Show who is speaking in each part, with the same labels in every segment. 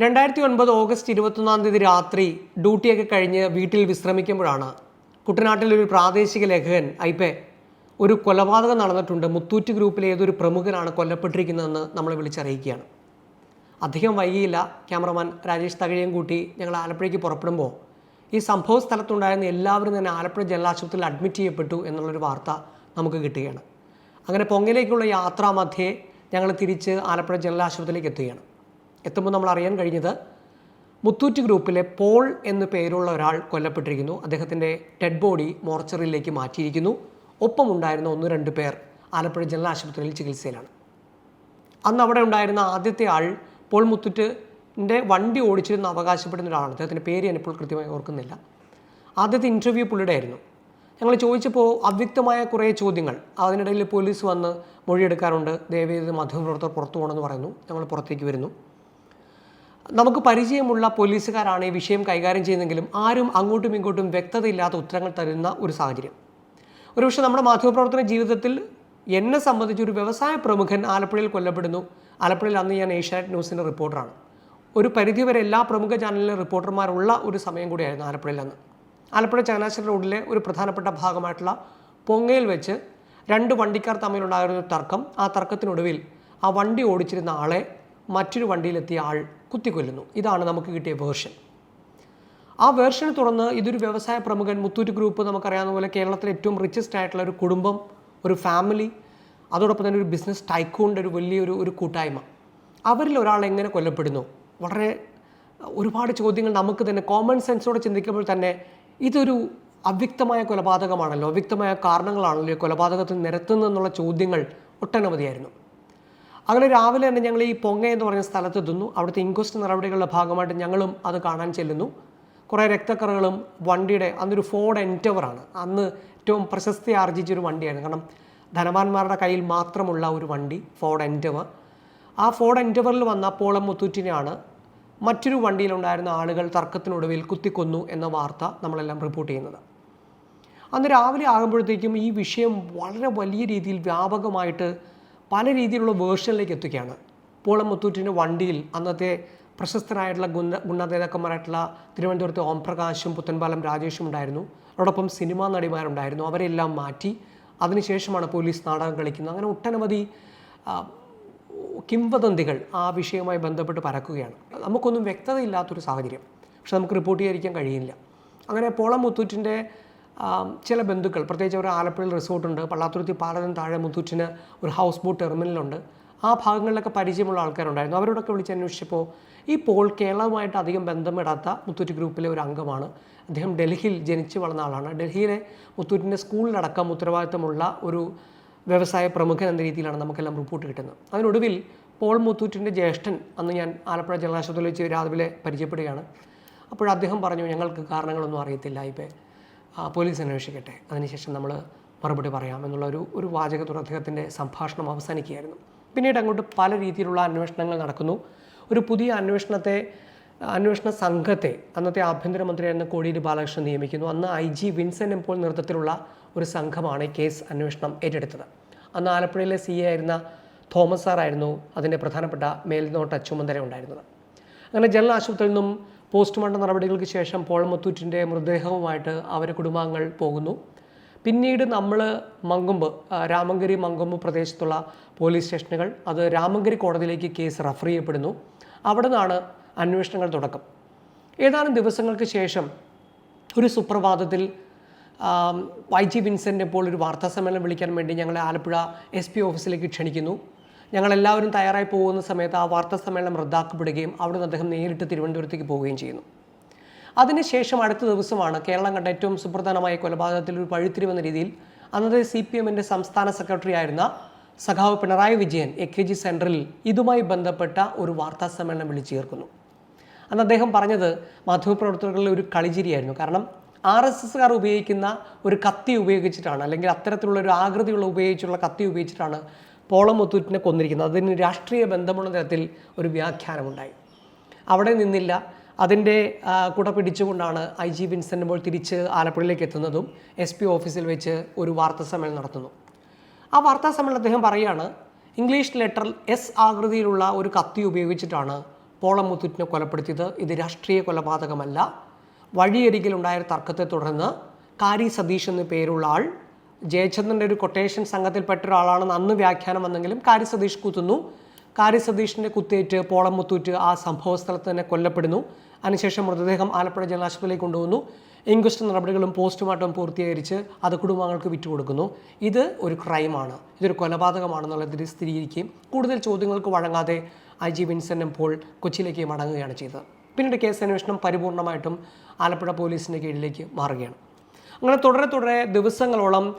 Speaker 1: രണ്ടായിരത്തി ഒൻപത് ഓഗസ്റ്റ് ഇരുപത്തൊന്നാം തീയതി രാത്രി ഡ്യൂട്ടിയൊക്കെ കഴിഞ്ഞ് വീട്ടിൽ വിശ്രമിക്കുമ്പോഴാണ് കുട്ടനാട്ടിലെ ഒരു പ്രാദേശിക ലേഖകൻ ഐപ്പെ ഒരു കൊലപാതകം നടന്നിട്ടുണ്ട്. മുത്തൂറ്റ് ഗ്രൂപ്പിലെ ഏതൊരു പ്രമുഖനാണ് കൊല്ലപ്പെട്ടിരിക്കുന്നതെന്ന് നമ്മളെ വിളിച്ചറിയിക്കുകയാണ്. അധികം വൈകിയില്ല. ക്യാമറമാൻ രാജേഷ് തകഴിയും കൂട്ടി ഞങ്ങൾ ആലപ്പുഴയ്ക്ക് പുറപ്പെടുമ്പോൾ ഈ സംഭവ സ്ഥലത്തുണ്ടായിരുന്ന എല്ലാവരും തന്നെ ആലപ്പുഴ ജില്ലാ ആശുപത്രിയിൽ അഡ്മിറ്റ് ചെയ്യപ്പെട്ടു എന്നുള്ളൊരു വാർത്ത നമുക്ക് കിട്ടുകയാണ്. അങ്ങനെ പൊങ്ങയിലേക്കുള്ള യാത്രാമധ്യേ ഞങ്ങൾ തിരിച്ച് ആലപ്പുഴ ജില്ലാ ആശുപത്രിയിലേക്ക് എത്തുകയാണ്. എത്തുമ്പോൾ നമ്മൾ അറിയാൻ കഴിഞ്ഞത് മുത്തൂറ്റ് ഗ്രൂപ്പിലെ പോൾ എന്നു പേരുള്ള ഒരാൾ കൊല്ലപ്പെട്ടിരിക്കുന്നു. അദ്ദേഹത്തിന്റെ ഡെഡ് ബോഡി മോർച്ചറിയിലേക്ക് മാറ്റിയിരിക്കുന്നു. ഒപ്പമുണ്ടായിരുന്ന ഒന്ന് രണ്ട് പേർ ആലപ്പുഴ ജനറൽ ആശുപത്രിയിൽ ചികിത്സയിലാണ്. അന്ന് അവിടെ ഉണ്ടായിരുന്ന ആദ്യത്തെ ആൾ പോൾ മുത്തൂറ്റിന്റെ വണ്ടി ഓടിച്ചിരുന്ന അവകാശപ്പെടുന്ന ഒരാളാണ്. അദ്ദേഹത്തിന്റെ പേര് ഞാനിപ്പോൾ കൃത്യമായി ഓർക്കുന്നില്ല. ആദ്യത്തെ ഇന്റർവ്യൂ പുള്ളിയുടെ ആയിരുന്നു. ഞങ്ങൾ ചോദിച്ചപ്പോൾ അവ്യക്തമായ കുറേ ചോദ്യങ്ങൾ. അതിനിടയിൽ പോലീസ് വന്ന് മൊഴിയെടുക്കാറുണ്ട്. ദയവേത് മാധ്യമപ്രവർത്തകർ പുറത്തു പോകണമെന്ന് പറയുന്നു. ഞങ്ങൾ പുറത്തേക്ക് വരുന്നു. നമുക്ക് പരിചയമുള്ള പോലീസുകാരാണ് ഈ വിഷയം കൈകാര്യം ചെയ്യുന്നതെങ്കിലും ആരും അങ്ങോട്ടും ഇങ്ങോട്ടും വ്യക്തതയില്ലാത്ത ഉത്തരങ്ങൾ തരുന്ന ഒരു സാഹചര്യം. ഒരുപക്ഷെ നമ്മുടെ മാധ്യമപ്രവർത്തന ജീവിതത്തിൽ എന്നെ സംബന്ധിച്ച് ഒരു വ്യവസായ പ്രമുഖൻ ആലപ്പുഴയിൽ കൊല്ലപ്പെടുന്നു. ആലപ്പുഴയിൽ അന്ന് ഞാൻ ഏഷ്യാനെറ്റ് ന്യൂസിന്റെ റിപ്പോർട്ടറാണ്. ഒരു പരിധിവരെ എല്ലാ പ്രമുഖ ചാനലിലെ റിപ്പോർട്ടർമാരുള്ള ഒരു സമയം കൂടിയായിരുന്നു ആലപ്പുഴയിൽ അന്ന്. ആലപ്പുഴ ചങ്ങനാശ്ശേരി റോഡിലെ ഒരു പ്രധാനപ്പെട്ട ഭാഗമായിട്ടുള്ള പൊങ്ങയിൽ വെച്ച് രണ്ട് വണ്ടിക്കാർ തമ്മിലുണ്ടായിരുന്ന തർക്കം. ആ തർക്കത്തിനൊടുവിൽ ആ വണ്ടി ഓടിച്ചിരുന്ന ആളെ മറ്റൊരു വണ്ടിയിലെത്തിയ ആൾ കുത്തിക്കൊല്ലുന്നു. ഇതാണ് നമുക്ക് കിട്ടിയ വേർഷൻ. ആ വേർഷനെ തുടർന്ന് ഇതൊരു വ്യവസായ പ്രമുഖൻ മുത്തൂറ്റ് ഗ്രൂപ്പ് നമുക്കറിയാവുന്ന പോലെ കേരളത്തിലെ ഏറ്റവും റിച്ചസ്റ്റ് ആയിട്ടുള്ള ഒരു കുടുംബം ഒരു ഫാമിലി അതോടൊപ്പം തന്നെ ഒരു ബിസിനസ് ടൈക്കൂണിന്റെ ഒരു വലിയൊരു ഒരു കൂട്ടായ്മ. അവരിൽ ഒരാൾ എങ്ങനെ കൊല്ലപ്പെടുന്നു? വളരെ ഒരുപാട് ചോദ്യങ്ങൾ നമുക്ക് തന്നെ കോമൺ സെൻസോടെ ചിന്തിക്കുമ്പോൾ തന്നെ ഇതൊരു അവ്യക്തമായ കൊലപാതകമാണല്ലോ. അവ്യക്തമായ കാരണങ്ങളാണല്ലോ കൊലപാതകത്തിൽ നിരത്തുന്നതെന്നുള്ള ചോദ്യങ്ങൾ ഒട്ടനവധിയായിരുന്നു. അങ്ങനെ രാവിലെ തന്നെ ഞങ്ങൾ ഈ പൊങ്ങ എന്ന് പറഞ്ഞ സ്ഥലത്തെത്തുന്നു അവിടുത്തെ ഇൻക്വസ്റ്റ് നടപടികളുടെ ഭാഗമായിട്ട് ഞങ്ങളും അത് കാണാൻ ചെല്ലുന്നു. കുറേ രക്തക്കറകളും വണ്ടിയുടെ അന്നൊരു ഫോർഡ് എന്റവറാണ് അന്ന് ഏറ്റവും പ്രശസ്തി ആർജിച്ചൊരു വണ്ടിയായിരുന്നു. കാരണം ധനവാന്മാരുടെ കയ്യിൽ മാത്രമുള്ള ഒരു വണ്ടി ഫോർഡ് എന്റവർ ആ ഫോർഡ് എന്റവറിൽ വന്ന പോളം മുത്തൂറ്റിനെയാണ് മറ്റൊരു വണ്ടിയിലുണ്ടായിരുന്ന ആളുകൾ തർക്കത്തിനൊടുവിൽ കുത്തിക്കൊന്നു എന്ന വാർത്ത നമ്മളെല്ലാം റിപ്പോർട്ട് ചെയ്യുന്നത്. അന്ന് രാവിലെ ആകുമ്പോഴത്തേക്കും ഈ വിഷയം വളരെ വലിയ രീതിയിൽ വ്യാപകമായിട്ട് പല രീതിയിലുള്ള വേർഷനിലേക്ക് എത്തുകയാണ്. പോളം മുത്തൂറ്റിന്റെ വണ്ടിയിൽ അന്നത്തെ പ്രശസ്തരായിട്ടുള്ള ഗുണ ഗുണനേതാക്കന്മാരായിട്ടുള്ള തിരുവനന്തപുരത്തെ ഓംപ്രകാശും പുത്തൻപാലം രാജേഷും ഉണ്ടായിരുന്നു. അതോടൊപ്പം സിനിമാ നടിമാരുണ്ടായിരുന്നു. അവരെല്ലാം മാറ്റി അതിനുശേഷമാണ് പോലീസ് നാടകം കളിക്കുന്നത്. അങ്ങനെ ഒട്ടനവധി കിംവദന്തികൾ ആ വിഷയവുമായി ബന്ധപ്പെട്ട് പരക്കുകയാണ്. നമുക്കൊന്നും വ്യക്തതയില്ലാത്തൊരു സാഹചര്യം. പക്ഷെ നമുക്ക് റിപ്പോർട്ട് ചെയ്യാതിരിക്കാൻ കഴിയില്ല അങ്ങനെ പോളം മുത്തൂറ്റിന്റെ ചില ബന്ധുക്കൾ പ്രത്യേകിച്ച് ഒരു ആലപ്പുഴയിൽ റിസോർട്ടുണ്ട് പള്ളാത്തുരുത്തി പാലത്തിന് താഴെ മുത്തൂറ്റിന് ഒരു ഹൗസ് ബോട്ട് ടെർമിനലുണ്ട് ആ ഭാഗങ്ങളിലൊക്കെ പരിചയമുള്ള ആൾക്കാരുണ്ടായിരുന്നു. അവരോടൊക്കെ വിളിച്ച് അന്വേഷിച്ചപ്പോൾ ഈ പോൾ കേരളവുമായിട്ട് അധികം ബന്ധമിടാത്ത മുത്തൂറ്റ് ഗ്രൂപ്പിലെ ഒരു അംഗമാണ്. അദ്ദേഹം ഡൽഹിയിൽ ജനിച്ചു വളർന്ന ആളാണ്. ഡൽഹിയിലെ മുത്തൂറ്റിന്റെ സ്കൂളിലടക്കം ഉത്തരവാദിത്തമുള്ള ഒരു വ്യവസായ പ്രമുഖൻ എന്ന രീതിയിലാണ് നമുക്കെല്ലാം റിപ്പോർട്ട് കിട്ടുന്നത്. അതിനൊടുവിൽ പോൾ മുത്തൂറ്റിന്റെ ജ്യേഷ്ഠൻ അന്ന് ഞാൻ ആലപ്പുഴ ജലാശുപത്രിയിൽ വെച്ച് രാവിലെ പരിചയപ്പെടുകയാണ്. അപ്പോൾ അദ്ദേഹം പറഞ്ഞു ഞങ്ങൾക്ക് കാരണങ്ങളൊന്നും അറിയത്തില്ല ഇപ്പം പോലീസ് അന്വേഷിക്കട്ടെ. അതിനുശേഷം നമ്മൾ മറുപടി പറയാം എന്നുള്ള ഒരു ഒരു വാചക അദ്ദേഹത്തിന്റെ സംഭാഷണം അവസാനിക്കുകയായിരുന്നു. പിന്നീട് അങ്ങോട്ട് പല രീതിയിലുള്ള അന്വേഷണങ്ങൾ നടക്കുന്നു. ഒരു പുതിയ അന്വേഷണത്തെ അന്വേഷണ സംഘത്തെ അന്നത്തെ ആഭ്യന്തരമന്ത്രിയായിരുന്ന കോടിയേരി ബാലകൃഷ്ണൻ നിയമിക്കുന്നു. അന്ന് ഐ ജി വിൻസെന്റ് എംപോൾ നേതൃത്വത്തിലുള്ള ഒരു സംഘമാണ് കേസ് അന്വേഷണം ഏറ്റെടുത്തത്. അന്ന് ആലപ്പുഴയിലെ സി എ ആയിരുന്ന തോമസ് സാറായിരുന്നു അതിന്റെ പ്രധാനപ്പെട്ട മേൽനോട്ട ചുമതല ഉണ്ടായിരുന്നത്. അങ്ങനെ ജനറൽ ആശുപത്രിയിൽ നിന്നും പോസ്റ്റ്മോർട്ടം നടപടികൾക്ക് ശേഷം പോൾ മുത്തൂറ്റിന്റെ മൃതദേഹവുമായിട്ട് അവരെ കുടുംബാംഗങ്ങൾ പോകുന്നു. പിന്നീട് നമ്മൾ മങ്കൊമ്പ് രാമങ്കരി മങ്കൊമ്പ് പ്രദേശത്തുള്ള പോലീസ് സ്റ്റേഷനുകൾ അത് രാമങ്കരി കോടതിയിലേക്ക് കേസ് റഫർ ചെയ്യപ്പെടുന്നു. അവിടെ നിന്നാണ് അന്വേഷണങ്ങൾ തുടക്കം. ഏതാനും ദിവസങ്ങൾക്ക് ശേഷം ഒരു സുപ്രഭാതത്തിൽ വൈ ജി വിൻസെന്റ് ഇപ്പോൾ ഒരു വാർത്താ സമ്മേളനം വിളിക്കാൻ വേണ്ടി ഞങ്ങളെ ആലപ്പുഴ എസ് പി ഓഫീസിലേക്ക് ക്ഷണിക്കുന്നു. ഞങ്ങളെല്ലാവരും തയ്യാറായി പോകുന്ന സമയത്ത് ആ വാർത്താ സമ്മേളനം റദ്ദാക്കപ്പെടുകയും അവിടുന്ന് അദ്ദേഹം നേരിട്ട് തിരുവനന്തപുരത്തേക്ക് പോവുകയും ചെയ്യുന്നു. അതിനുശേഷം അടുത്ത ദിവസമാണ് കേരളം കണ്ട ഏറ്റവും സുപ്രധാനമായ കൊലപാതകത്തിൽ ഒരു പഴുത്തിരിവെന്ന രീതിയിൽ അന്നത്തെ സി പി എമ്മിന്റെ സംസ്ഥാന സെക്രട്ടറി ആയിരുന്ന സഖാവ് Pinarayi Vijayan A K G സെൻട്രലിൽ ഇതുമായി ബന്ധപ്പെട്ട ഒരു വാർത്താ സമ്മേളനം വിളിച്ചു ചേർക്കുന്നു. അന്ന് അദ്ദേഹം പറഞ്ഞത് മാധ്യമപ്രവർത്തകരുടെ ഒരു കളിചിരിയായിരുന്നു. കാരണം ആർ എസ് എസ്സുകാർ ഉപയോഗിക്കുന്ന ഒരു കത്തി ഉപയോഗിച്ചിട്ടാണ് അല്ലെങ്കിൽ അത്തരത്തിലുള്ള ഒരു ആകൃതിയുള്ള ഉപയോഗിച്ചുള്ള കത്തി ഉപയോഗിച്ചിട്ടാണ് പോളം മുത്തൂറ്റിനെ കൊന്നിരിക്കുന്നത്. അതിന് രാഷ്ട്രീയ ബന്ധമുള്ള തരത്തിൽ ഒരു വ്യാഖ്യാനമുണ്ടായി. അവിടെ നിന്നില്ല. അതിന്റെ കുട പിടിച്ചുകൊണ്ടാണ് ഐ ജി വിൻസെന്റ് പോൾ തിരിച്ച് ആലപ്പുഴയിലേക്ക് എത്തുന്നതും എസ് പി ഓഫീസിൽ വെച്ച് ഒരു വാർത്താ സമ്മേളനം നടത്തുന്നു. ആ വാർത്താ സമ്മേളനം അദ്ദേഹം പറയുകയാണ് ഇംഗ്ലീഷ് ലെറ്റർ എസ് ആകൃതിയിലുള്ള ഒരു കത്തി ഉപയോഗിച്ചിട്ടാണ് പോളം മുത്തൂറ്റിനെ കൊലപ്പെടുത്തിയത്. ഇത് രാഷ്ട്രീയ കൊലപാതകമല്ല. വഴിയരികിലുണ്ടായ തർക്കത്തെ തുടർന്ന് കാരി സതീഷ് എന്ന പേരുള്ള ആൾ ജയചന്ദ്രന്റെ ഒരു കൊട്ടേഷൻ സംഘത്തിൽപ്പെട്ട ഒരാളാണെന്ന് അന്ന് വ്യാഖ്യാനം വന്നെങ്കിലും കാരി സതീഷ് കുത്തുന്നു. കാരി സതീഷിന്റെ കുത്തേറ്റ് പോളം മുത്തൂറ്റ് ആ സംഭവ സ്ഥലത്ത് തന്നെ കൊല്ലപ്പെടുന്നു. അതിനുശേഷം മൃതദേഹം ആലപ്പുഴ ജനറൽ ആശുപത്രിയിലേക്ക് കൊണ്ടുവന്നു. ഇൻക്വസ്റ്റ് നടപടികളും പോസ്റ്റ്മോർട്ടം പൂർത്തീകരിച്ച് അത് കുടുംബാംഗങ്ങൾക്ക് വിറ്റുകൊടുക്കുന്നു. ഇത് ഒരു ക്രൈമാണ്. ഇതൊരു കൊലപാതകമാണെന്നുള്ളതിൽ സ്ഥിരീകരിക്കുകയും കൂടുതൽ ചോദ്യങ്ങൾക്ക് വഴങ്ങാതെ ഐ ജി വിൻസെന്റ് പോൾ കൊച്ചിയിലേക്ക് മടങ്ങുകയാണ് ചെയ്തത്. പിന്നീട് കേസ് അന്വേഷണം പരിപൂർണമായിട്ടും ആലപ്പുഴ പോലീസിന്റെ കീഴിലേക്ക് മാറുകയാണ്. അങ്ങനെ തുടരെ തുടരെ ദിവസങ്ങളോളം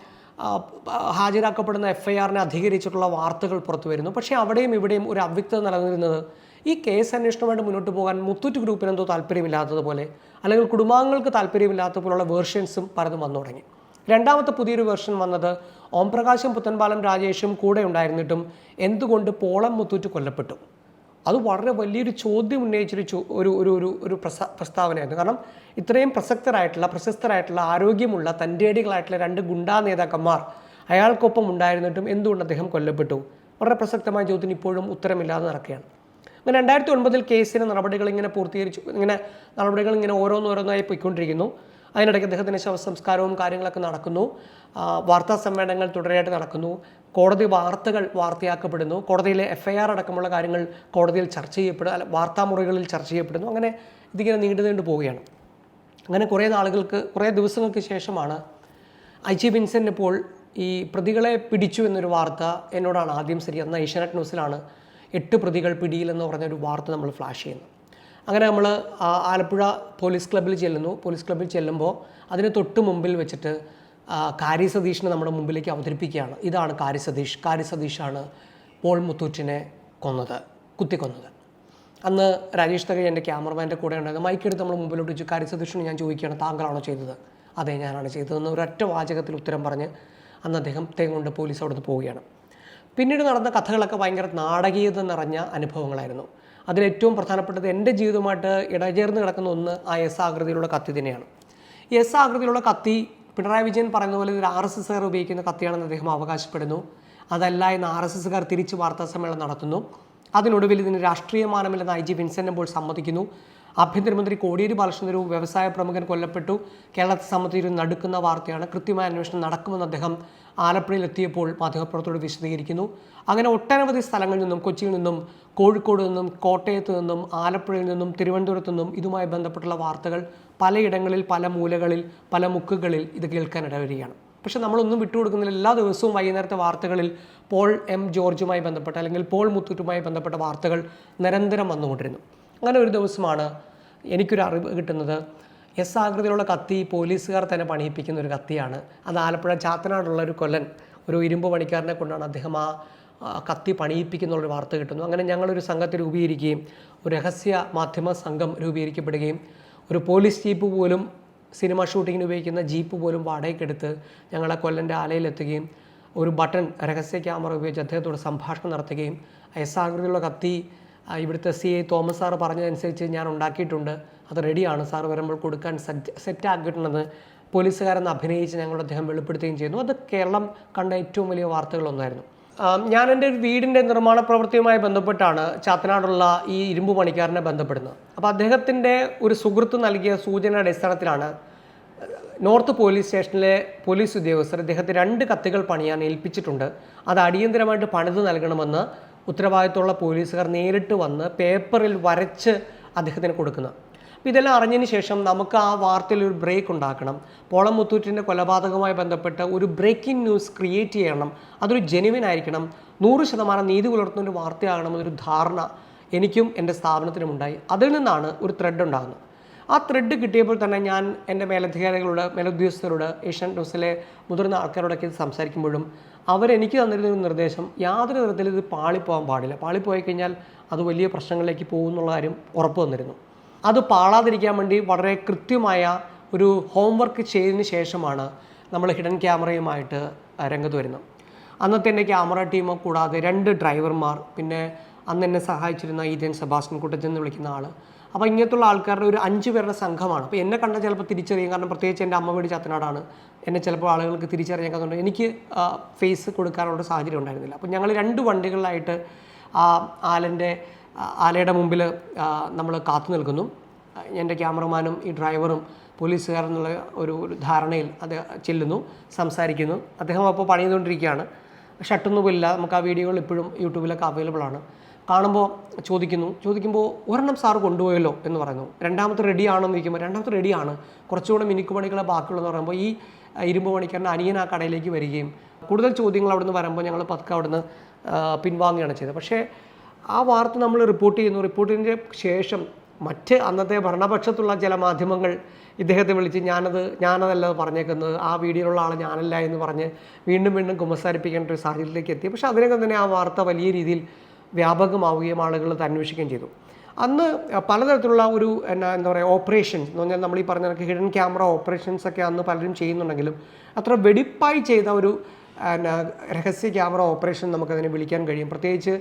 Speaker 1: ഹാജരാക്കപ്പെടുന്ന എഫ് ഐ ആറിനെ അധികരിച്ചിട്ടുള്ള വാർത്തകൾ പുറത്തു വരുന്നു. പക്ഷേ അവിടെയും ഇവിടെയും ഒരു അവ്യക്തത നിലനിന്നിരുന്നത് ഈ കേസ് അന്വേഷണമായിട്ട് മുന്നോട്ട് പോകാൻ മുത്തൂറ്റ് ഗ്രൂപ്പിനെന്തോ താല്പര്യമില്ലാത്തതുപോലെ അല്ലെങ്കിൽ കുടുംബാംഗങ്ങൾക്ക് താല്പര്യമില്ലാത്ത പോലുള്ള വേർഷൻസും പലതും വന്നു തുടങ്ങി. രണ്ടാമത്തെ പുതിയൊരു വേർഷൻ വന്നത് ഓംപ്രകാശും പുത്തൻപാലം രാജേഷും കൂടെ ഉണ്ടായിരുന്നിട്ടും എന്തുകൊണ്ട് പോളം മുത്തൂറ്റ് കൊല്ലപ്പെട്ടു? അത് വളരെ വലിയൊരു ചോദ്യം ഉന്നയിച്ചൊരു ഒരു ഒരു ഒരു ഒരു പ്രസ പ്രസ്താവനയായിരുന്നു. കാരണം ഇത്രയും പ്രസക്തരായിട്ടുള്ള പ്രശസ്തരായിട്ടുള്ള ആരോഗ്യമുള്ള തന്റെടികളായിട്ടുള്ള രണ്ട് ഗുണ്ടാ നേതാക്കന്മാർ അയാൾക്കൊപ്പം ഉണ്ടായിരുന്നിട്ടും എന്തുകൊണ്ട് അദ്ദേഹം കൊല്ലപ്പെട്ടു? വളരെ പ്രസക്തമായ ചോദ്യത്തിന് ഇപ്പോഴും ഉത്തരമില്ലാതെ നടക്കുകയാണ്. അങ്ങനെ രണ്ടായിരത്തി ഒൻപതിൽ കേസിന് നടപടികൾ ഇങ്ങനെ പൂർത്തീകരിച്ചു ഇങ്ങനെ നടപടികൾ ഇങ്ങനെ ഓരോന്നോരോന്നായി പോയിക്കൊണ്ടിരിക്കുന്നു. അതിനിടയ്ക്ക് അദ്ദേഹത്തിന് ശവസംസ്കാരവും കാര്യങ്ങളൊക്കെ നടക്കുന്നു. വാർത്താ സമ്മേളനങ്ങൾ തുടരെയായിട്ട് നടക്കുന്നു. കോടതി വാർത്തകൾ വാർത്തയാക്കപ്പെടുന്നു. കോടതിയിലെ എഫ് ഐ ആർ അടക്കമുള്ള കാര്യങ്ങൾ കോടതിയിൽ ചർച്ച ചെയ്യപ്പെടും അല്ല വാർത്താമുറികളിൽ ചർച്ച ചെയ്യപ്പെടുന്നു. അങ്ങനെ ഇതിങ്ങനെ നീണ്ടു നീണ്ടു പോവുകയാണ്. അങ്ങനെ കുറേ നാളുകൾക്ക് കുറേ ദിവസങ്ങൾക്ക് ശേഷമാണ് ഐ ജി വിൻസെന്റ് ഇപ്പോൾ ഈ പ്രതികളെ പിടിച്ചു എന്നൊരു വാർത്ത എന്നോടാണ് ആദ്യം ശരി. അന്ന് ഏഷ്യാനെറ്റ് ന്യൂസിലാണ് എട്ട് പ്രതികൾ പിടിയിലെന്ന് പറഞ്ഞൊരു വാർത്ത നമ്മൾ ഫ്ലാഷ് ചെയ്യുന്നത്. അങ്ങനെ നമ്മൾ ആലപ്പുഴ പോലീസ് ക്ലബ്ബിൽ ചെല്ലുന്നു. പോലീസ് ക്ലബ്ബിൽ ചെല്ലുമ്പോൾ അതിന് തൊട്ട് മുമ്പിൽ വെച്ചിട്ട് കാരി സതീഷിനെ നമ്മുടെ മുമ്പിലേക്ക് അവതരിപ്പിക്കുകയാണ്. ഇതാണ് കാരി സതീഷ്. കാരി സതീഷാണ് പോൾ മുത്തൂറ്റിനെ കൊന്നത് കുത്തിക്കൊന്നത്. അന്ന് രാജേഷ് തകഴി എന്റെ ക്യാമറമാന്റെ കൂടെ ഉണ്ടായിരുന്നു. മൈക്കെടുത്ത് നമ്മൾ മുമ്പിലോട്ട് വെച്ചു. കാരി സതീഷിന് ഞാൻ ചോദിക്കുകയാണ് താങ്കളാണോ ചെയ്തത്? അതെ ഞാനാണ് ചെയ്തതെന്ന് ഒരൊറ്റ വാചകത്തിൽ ഉത്തരം പറഞ്ഞ് അന്ന് അദ്ദേഹത്തെ കൊണ്ട് പോലീസ് അവിടുന്ന് പോവുകയാണ്. പിന്നീട് നടന്ന കഥകളൊക്കെ ഭയങ്കര നാടകീയത നിറഞ്ഞ അനുഭവങ്ങളായിരുന്നു. അതിലേറ്റവും പ്രധാനപ്പെട്ടത് എന്റെ ജീവിതവുമായിട്ട് ഇടചേർന്ന് കിടക്കുന്ന ഒന്ന് ആ എസ് ആകൃതിയിലുള്ള കത്തി തന്നെയാണ്. എസ് ആകൃതിയിലുള്ള കത്തി പിണറായി വിജയൻ പറയുന്ന പോലെ ഒരു ആർ എസ് എസ്സുകാർ ഉപയോഗിക്കുന്ന കത്തിയാണെന്ന് അദ്ദേഹം അവകാശപ്പെടുന്നു. അതല്ല എന്ന് ആർ എസ് എസ്സുകാർ തിരിച്ച് വാർത്താ സമ്മേളനം നടത്തുന്നു. അതിനൊടുവിൽ ഇതിന് രാഷ്ട്രീയ മാനമില്ലെന്ന് ഐ ജി വിൻസെന്റ് അപ്പോൾ സമ്മതിക്കുന്നു. ആഭ്യന്തരമന്ത്രി കോടിയേരി ബാലചന്ദ്രൻ ഒരു വ്യവസായ പ്രമുഖൻ കൊല്ലപ്പെട്ടു. കേരളത്തെ സംബന്ധിച്ച് നടുക്കുന്ന വാർത്തയാണ് കൃത്യമായ അന്വേഷണം നടക്കുമെന്ന് അദ്ദേഹം ആലപ്പുഴയിൽ എത്തിയപ്പോൾ മാധ്യമപ്രവർത്തകരോട് വിശദീകരിക്കുന്നു. അങ്ങനെ ഒട്ടനവധി സ്ഥലങ്ങളിൽ നിന്നും കൊച്ചിയിൽ നിന്നും കോഴിക്കോട് നിന്നും കോട്ടയത്ത് നിന്നും ആലപ്പുഴയിൽ നിന്നും തിരുവനന്തപുരത്തു നിന്നും ഇതുമായി ബന്ധപ്പെട്ടുള്ള വാർത്തകൾ പലയിടങ്ങളിൽ പല മൂലകളിൽ പല മുക്കുകളിൽ ഇത് കേൾക്കാൻ ഇടവരികയാണ്. പക്ഷെ നമ്മളൊന്നും വിട്ടുകൊടുക്കുന്നില്ല. എല്ലാ ദിവസവും വൈകുന്നേരത്തെ വാർത്തകളിൽ പോൾ എം ജോർജുമായി ബന്ധപ്പെട്ട അല്ലെങ്കിൽ പോൾ മുത്തൂറ്റുമായി ബന്ധപ്പെട്ട വാർത്തകൾ നിരന്തരം വന്നുകൊണ്ടിരുന്നു. അങ്ങനെ ഒരു ദിവസമാണ് എനിക്കൊരു അറിവ് കിട്ടുന്നത്. എസ് ആകൃതിയിലുള്ള കത്തി പോലീസുകാർ തന്നെ പണിയിപ്പിക്കുന്ന ഒരു കത്തിയാണ്. അത് ആലപ്പുഴ ചാത്തനാടുള്ള ഒരു കൊല്ലൻ ഒരു ഇരുമ്പ് പണിക്കാരനെ കൊണ്ടാണ് അദ്ദേഹം ആ കത്തി പണിയിപ്പിക്കുന്നുള്ളൊരു വാർത്ത കിട്ടുന്നു അങ്ങനെ ഞങ്ങളൊരു സംഘത്തെ രൂപീകരിക്കുകയും ഒരു രഹസ്യ മാധ്യമ സംഘം രൂപീകരിക്കപ്പെടുകയും ഒരു പോലീസ് ജീപ്പ് പോലും സിനിമ ഷൂട്ടിങ്ങിന് ഉപയോഗിക്കുന്ന ജീപ്പ് പോലും വാടകയ്ക്കെടുത്ത് ഞങ്ങളെ കൊല്ലന്റെ ആലയിലെത്തുകയും ഒരു ബട്ടൺ രഹസ്യ ക്യാമറ ഉപയോഗിച്ച് അദ്ദേഹത്തോട് സംഭാഷണം നടത്തുകയും എസ് ആകൃതിയിലുള്ള കത്തി ഇവിടുത്തെ സി ഐ തോമസ് സാറ് പറഞ്ഞതനുസരിച്ച് ഞാൻ ഉണ്ടാക്കിയിട്ടുണ്ട്. അത് റെഡിയാണ്. സാർ വരുമ്പോൾ കൊടുക്കാൻ സെറ്റ് സെറ്റാക്കിയിട്ടുണ്ടെന്ന് പോലീസുകാരെന്ന് അഭിനയിച്ച് ഞങ്ങൾ അദ്ദേഹം വെളിപ്പെടുത്തുകയും ചെയ്യുന്നു. അത് കേരളം കണ്ട ഏറ്റവും വലിയ വാർത്തകളൊന്നായിരുന്നു ഞാൻ എന്റെ ഒരു വീടിന്റെ നിർമ്മാണ പ്രവൃത്തിയുമായി ബന്ധപ്പെട്ടാണ് ചാത്തനാടുള്ള ഈ ഇരുമ്പ് പണിക്കാരനെ ബന്ധപ്പെടുന്നത്. അപ്പോൾ അദ്ദേഹത്തിന്റെ ഒരു സുഹൃത്ത് നൽകിയ സൂചനയുടെ അടിസ്ഥാനത്തിലാണ് നോർത്ത് പോലീസ് സ്റ്റേഷനിലെ പോലീസ് ഉദ്യോഗസ്ഥർ അദ്ദേഹത്തെ രണ്ട് കത്തുകൾ പണിയാൻ ഏൽപ്പിച്ചിട്ടുണ്ട്. അത് അടിയന്തരമായിട്ട് പണിത് നൽകണമെന്ന് ഉത്തരവാദിത്തമുള്ള പോലീസുകാർ നേരിട്ട് വന്ന് പേപ്പറിൽ വരച്ച് അദ്ദേഹത്തിന് കൊടുക്കുന്നത്. അപ്പോൾ ഇതെല്ലാം അറിഞ്ഞതിന് ശേഷം നമുക്ക് ആ വാർത്തയിൽ ഒരു ബ്രേക്ക് ഉണ്ടാക്കണം. പോളം മുത്തൂറ്റിന്റെ കൊലപാതകവുമായി ബന്ധപ്പെട്ട് ഒരു ബ്രേക്കിംഗ് ന്യൂസ് ക്രിയേറ്റ് ചെയ്യണം. അതൊരു ജെനുവിൻ ആയിരിക്കണം. നൂറ് ശതമാനം നീതി പുലർത്തുന്ന ഒരു വാർത്തയാകണം വാർത്തയാകണമെന്നൊരു ധാരണ എനിക്കും എന്റെ സ്ഥാപനത്തിനും ഉണ്ടായി അതിൽ നിന്നാണ് ഒരു ത്രെഡ് ഉണ്ടാകുന്നത്. ആ ത്രെഡ് കിട്ടിയപ്പോൾ തന്നെ ഞാൻ എന്റെ മേലധികാരികളോട് മേലുദ്യോഗസ്ഥരോട് ഏഷ്യൻ ന്യൂസിലെ മുതിർന്ന ആൾക്കാരോടൊക്കെ ഇത് സംസാരിക്കുമ്പോഴും അവരെനിക്ക് തന്നിരുന്ന ഒരു നിർദ്ദേശം യാതൊരു തരത്തിലും ഇത് പാളിപ്പോകാൻ പാടില്ല. പാളിപ്പോയി കഴിഞ്ഞാൽ അത് വലിയ പ്രശ്നങ്ങളിലേക്ക് പോകും എന്നുള്ള കാര്യം ഉറപ്പ് തന്നിരുന്നു. അത് പാളാതിരിക്കാൻ വേണ്ടി വളരെ കൃത്യമായ ഒരു ഹോംവർക്ക് ചെയ്തതിന് ശേഷമാണ് നമ്മൾ ഹിഡൻ ക്യാമറയുമായിട്ട് രംഗത്ത് വരുന്നത്. അന്നത്തെ എന്റെ ക്യാമറ ടീം കൂടാതെ രണ്ട് ഡ്രൈവർമാർ പിന്നെ അന്ന് എന്നെ സഹായിച്ചിരുന്ന ഈതൻ സെബാസ്റ്റ്യൻ കൂട്ടത്തിൽ എന്ന് വിളിക്കുന്ന ആൾ അപ്പോൾ ഇങ്ങനത്തുള്ള ആൾക്കാരുടെ ഒരു അഞ്ച് പേരുടെ സംഘമാണ്. അപ്പോൾ എന്നെ കണ്ടാൽ ചിലപ്പോൾ തിരിച്ചറിയും കാരണം പ്രത്യേകിച്ച് എന്റെ അമ്മ വീട് ചത്തനാടാണ്. എന്നെ ചിലപ്പോൾ ആളുകൾക്ക് തിരിച്ചറിയാൻ കാരണം എനിക്ക് ഫേസ് കൊടുക്കാനുള്ള സാഹചര്യം ഉണ്ടായിരുന്നില്ല. അപ്പോൾ ഞങ്ങൾ രണ്ട് വണ്ടികളിലായിട്ട് ആ ആലന്റെ ആലയുടെ മുമ്പിൽ നമ്മൾ കാത്തു നിൽക്കുന്നു. എന്റെ ക്യാമറമാനും ഈ ഡ്രൈവറും പോലീസുകാരെന്നുള്ള ഒരു ഒരു ധാരണയിൽ അത് ചെല്ലുന്നു സംസാരിക്കുന്നു. അദ്ദേഹം അപ്പോൾ പണിതുകൊണ്ടിരിക്കുകയാണ്. ഷട്ടൊന്നുമില്ല നമുക്ക് ആ വീഡിയോകൾ ഇപ്പോഴും യൂട്യൂബിലൊക്കെ അവൈലബിൾ ആണ്. കാണുമ്പോൾ ചോദിക്കുന്നു ചോദിക്കുമ്പോൾ ഒരെണ്ണം സാറ് കൊണ്ടുപോയല്ലോ എന്ന് പറയുന്നു. രണ്ടാമത്തെ റെഡി ആണെന്ന് ചോദിക്കുമ്പോൾ രണ്ടാമത്തെ റെഡിയാണ് കുറച്ചുകൂടെ മിനുക്ക് പണികളെ ബാക്കിയുള്ളതെന്ന് പറയുമ്പോൾ ഈ ഇരുമ്പ് പണിക്കാരന്റെ അനിയൻ ആ കടയിലേക്ക് വരികയും കൂടുതൽ ചോദ്യങ്ങൾ അവിടുന്ന് വരുമ്പോൾ ഞങ്ങൾ പതുക്കെ അവിടുന്ന് പിൻവാങ്ങുകയാണ് ചെയ്തത്. പക്ഷേ ആ വാർത്ത നമ്മൾ റിപ്പോർട്ട് ചെയ്യുന്നു. റിപ്പോർട്ടിന്റെ ശേഷം മറ്റ് അന്നത്തെ ഭരണപക്ഷത്തുള്ള ചില മാധ്യമങ്ങൾ ഇദ്ദേഹത്തെ വിളിച്ച് ഞാനത് ഞാനതല്ല പറഞ്ഞേക്കുന്നത് ആ വീഡിയോയിലുള്ള ആൾ ഞാനല്ല എന്ന് പറഞ്ഞ് വീണ്ടും വീണ്ടും കുമ്പസാരിപ്പിക്കേണ്ട ഒരു സാഹചര്യത്തിലേക്ക് എത്തി. പക്ഷേ അതിനൊക്കെ തന്നെ ആ വാർത്ത വലിയ രീതിയിൽ വ്യാപകമാവുകയും ആളുകൾ അത് അന്വേഷിക്കുകയും ചെയ്തു. അന്ന് പലതരത്തിലുള്ള ഒരു എന്നാ എന്താ പറയുക ഓപ്പറേഷൻസ് എന്ന് പറഞ്ഞാൽ നമ്മൾ ഈ പറഞ്ഞ കണക്ക് ഹിഡൻ ക്യാമറ ഓപ്പറേഷൻസ് ഒക്കെ അന്ന് പലരും ചെയ്യുന്നുണ്ടെങ്കിലും അത്ര വെടിപ്പായി ചെയ്ത ഒരു എന്നാ രഹസ്യ ക്യാമറ ഓപ്പറേഷൻ നമുക്കതിനെ വിളിക്കാൻ കഴിയും. പ്രത്യേകിച്ച്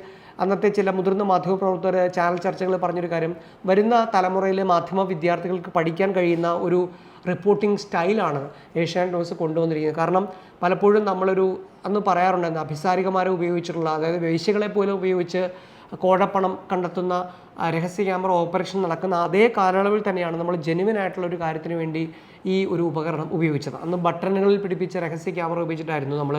Speaker 1: അന്നത്തെ ചില മുതിർന്ന മാധ്യമപ്രവർത്തകർ ചാനൽ ചർച്ചകൾ പറഞ്ഞൊരു കാര്യം വരുന്ന തലമുറയിലെ മാധ്യമ വിദ്യാർത്ഥികൾക്ക് പഠിക്കാൻ കഴിയുന്ന ഒരു റിപ്പോർട്ടിംഗ് സ്റ്റൈലാണ് ഏഷ്യാനെറ്റ് ന്യൂസ് കൊണ്ടുവന്നിരിക്കുന്നത്. കാരണം പലപ്പോഴും നമ്മളൊരു അന്ന് പറയാറുണ്ടായിരുന്നു അഭിസാരികമാരെ ഉപയോഗിച്ചിട്ടുള്ള അതായത് വേശ്യകളെ പോലും ഉപയോഗിച്ച് കോഴപ്പണം കണ്ടെത്തുന്ന രഹസ്യ ക്യാമറ ഓപ്പറേഷൻ നടക്കുന്ന അതേ കാലയളവിൽ തന്നെയാണ് നമ്മൾ ജെനുവിൻ ആയിട്ടുള്ള ഒരു കാര്യത്തിന് വേണ്ടി ഈ ഒരു ഉപകരണം ഉപയോഗിച്ചത്. അന്ന് ബട്ടണുകളിൽ പിടിപ്പിച്ച രഹസ്യ ക്യാമറ ഉപയോഗിച്ചിട്ടായിരുന്നു നമ്മൾ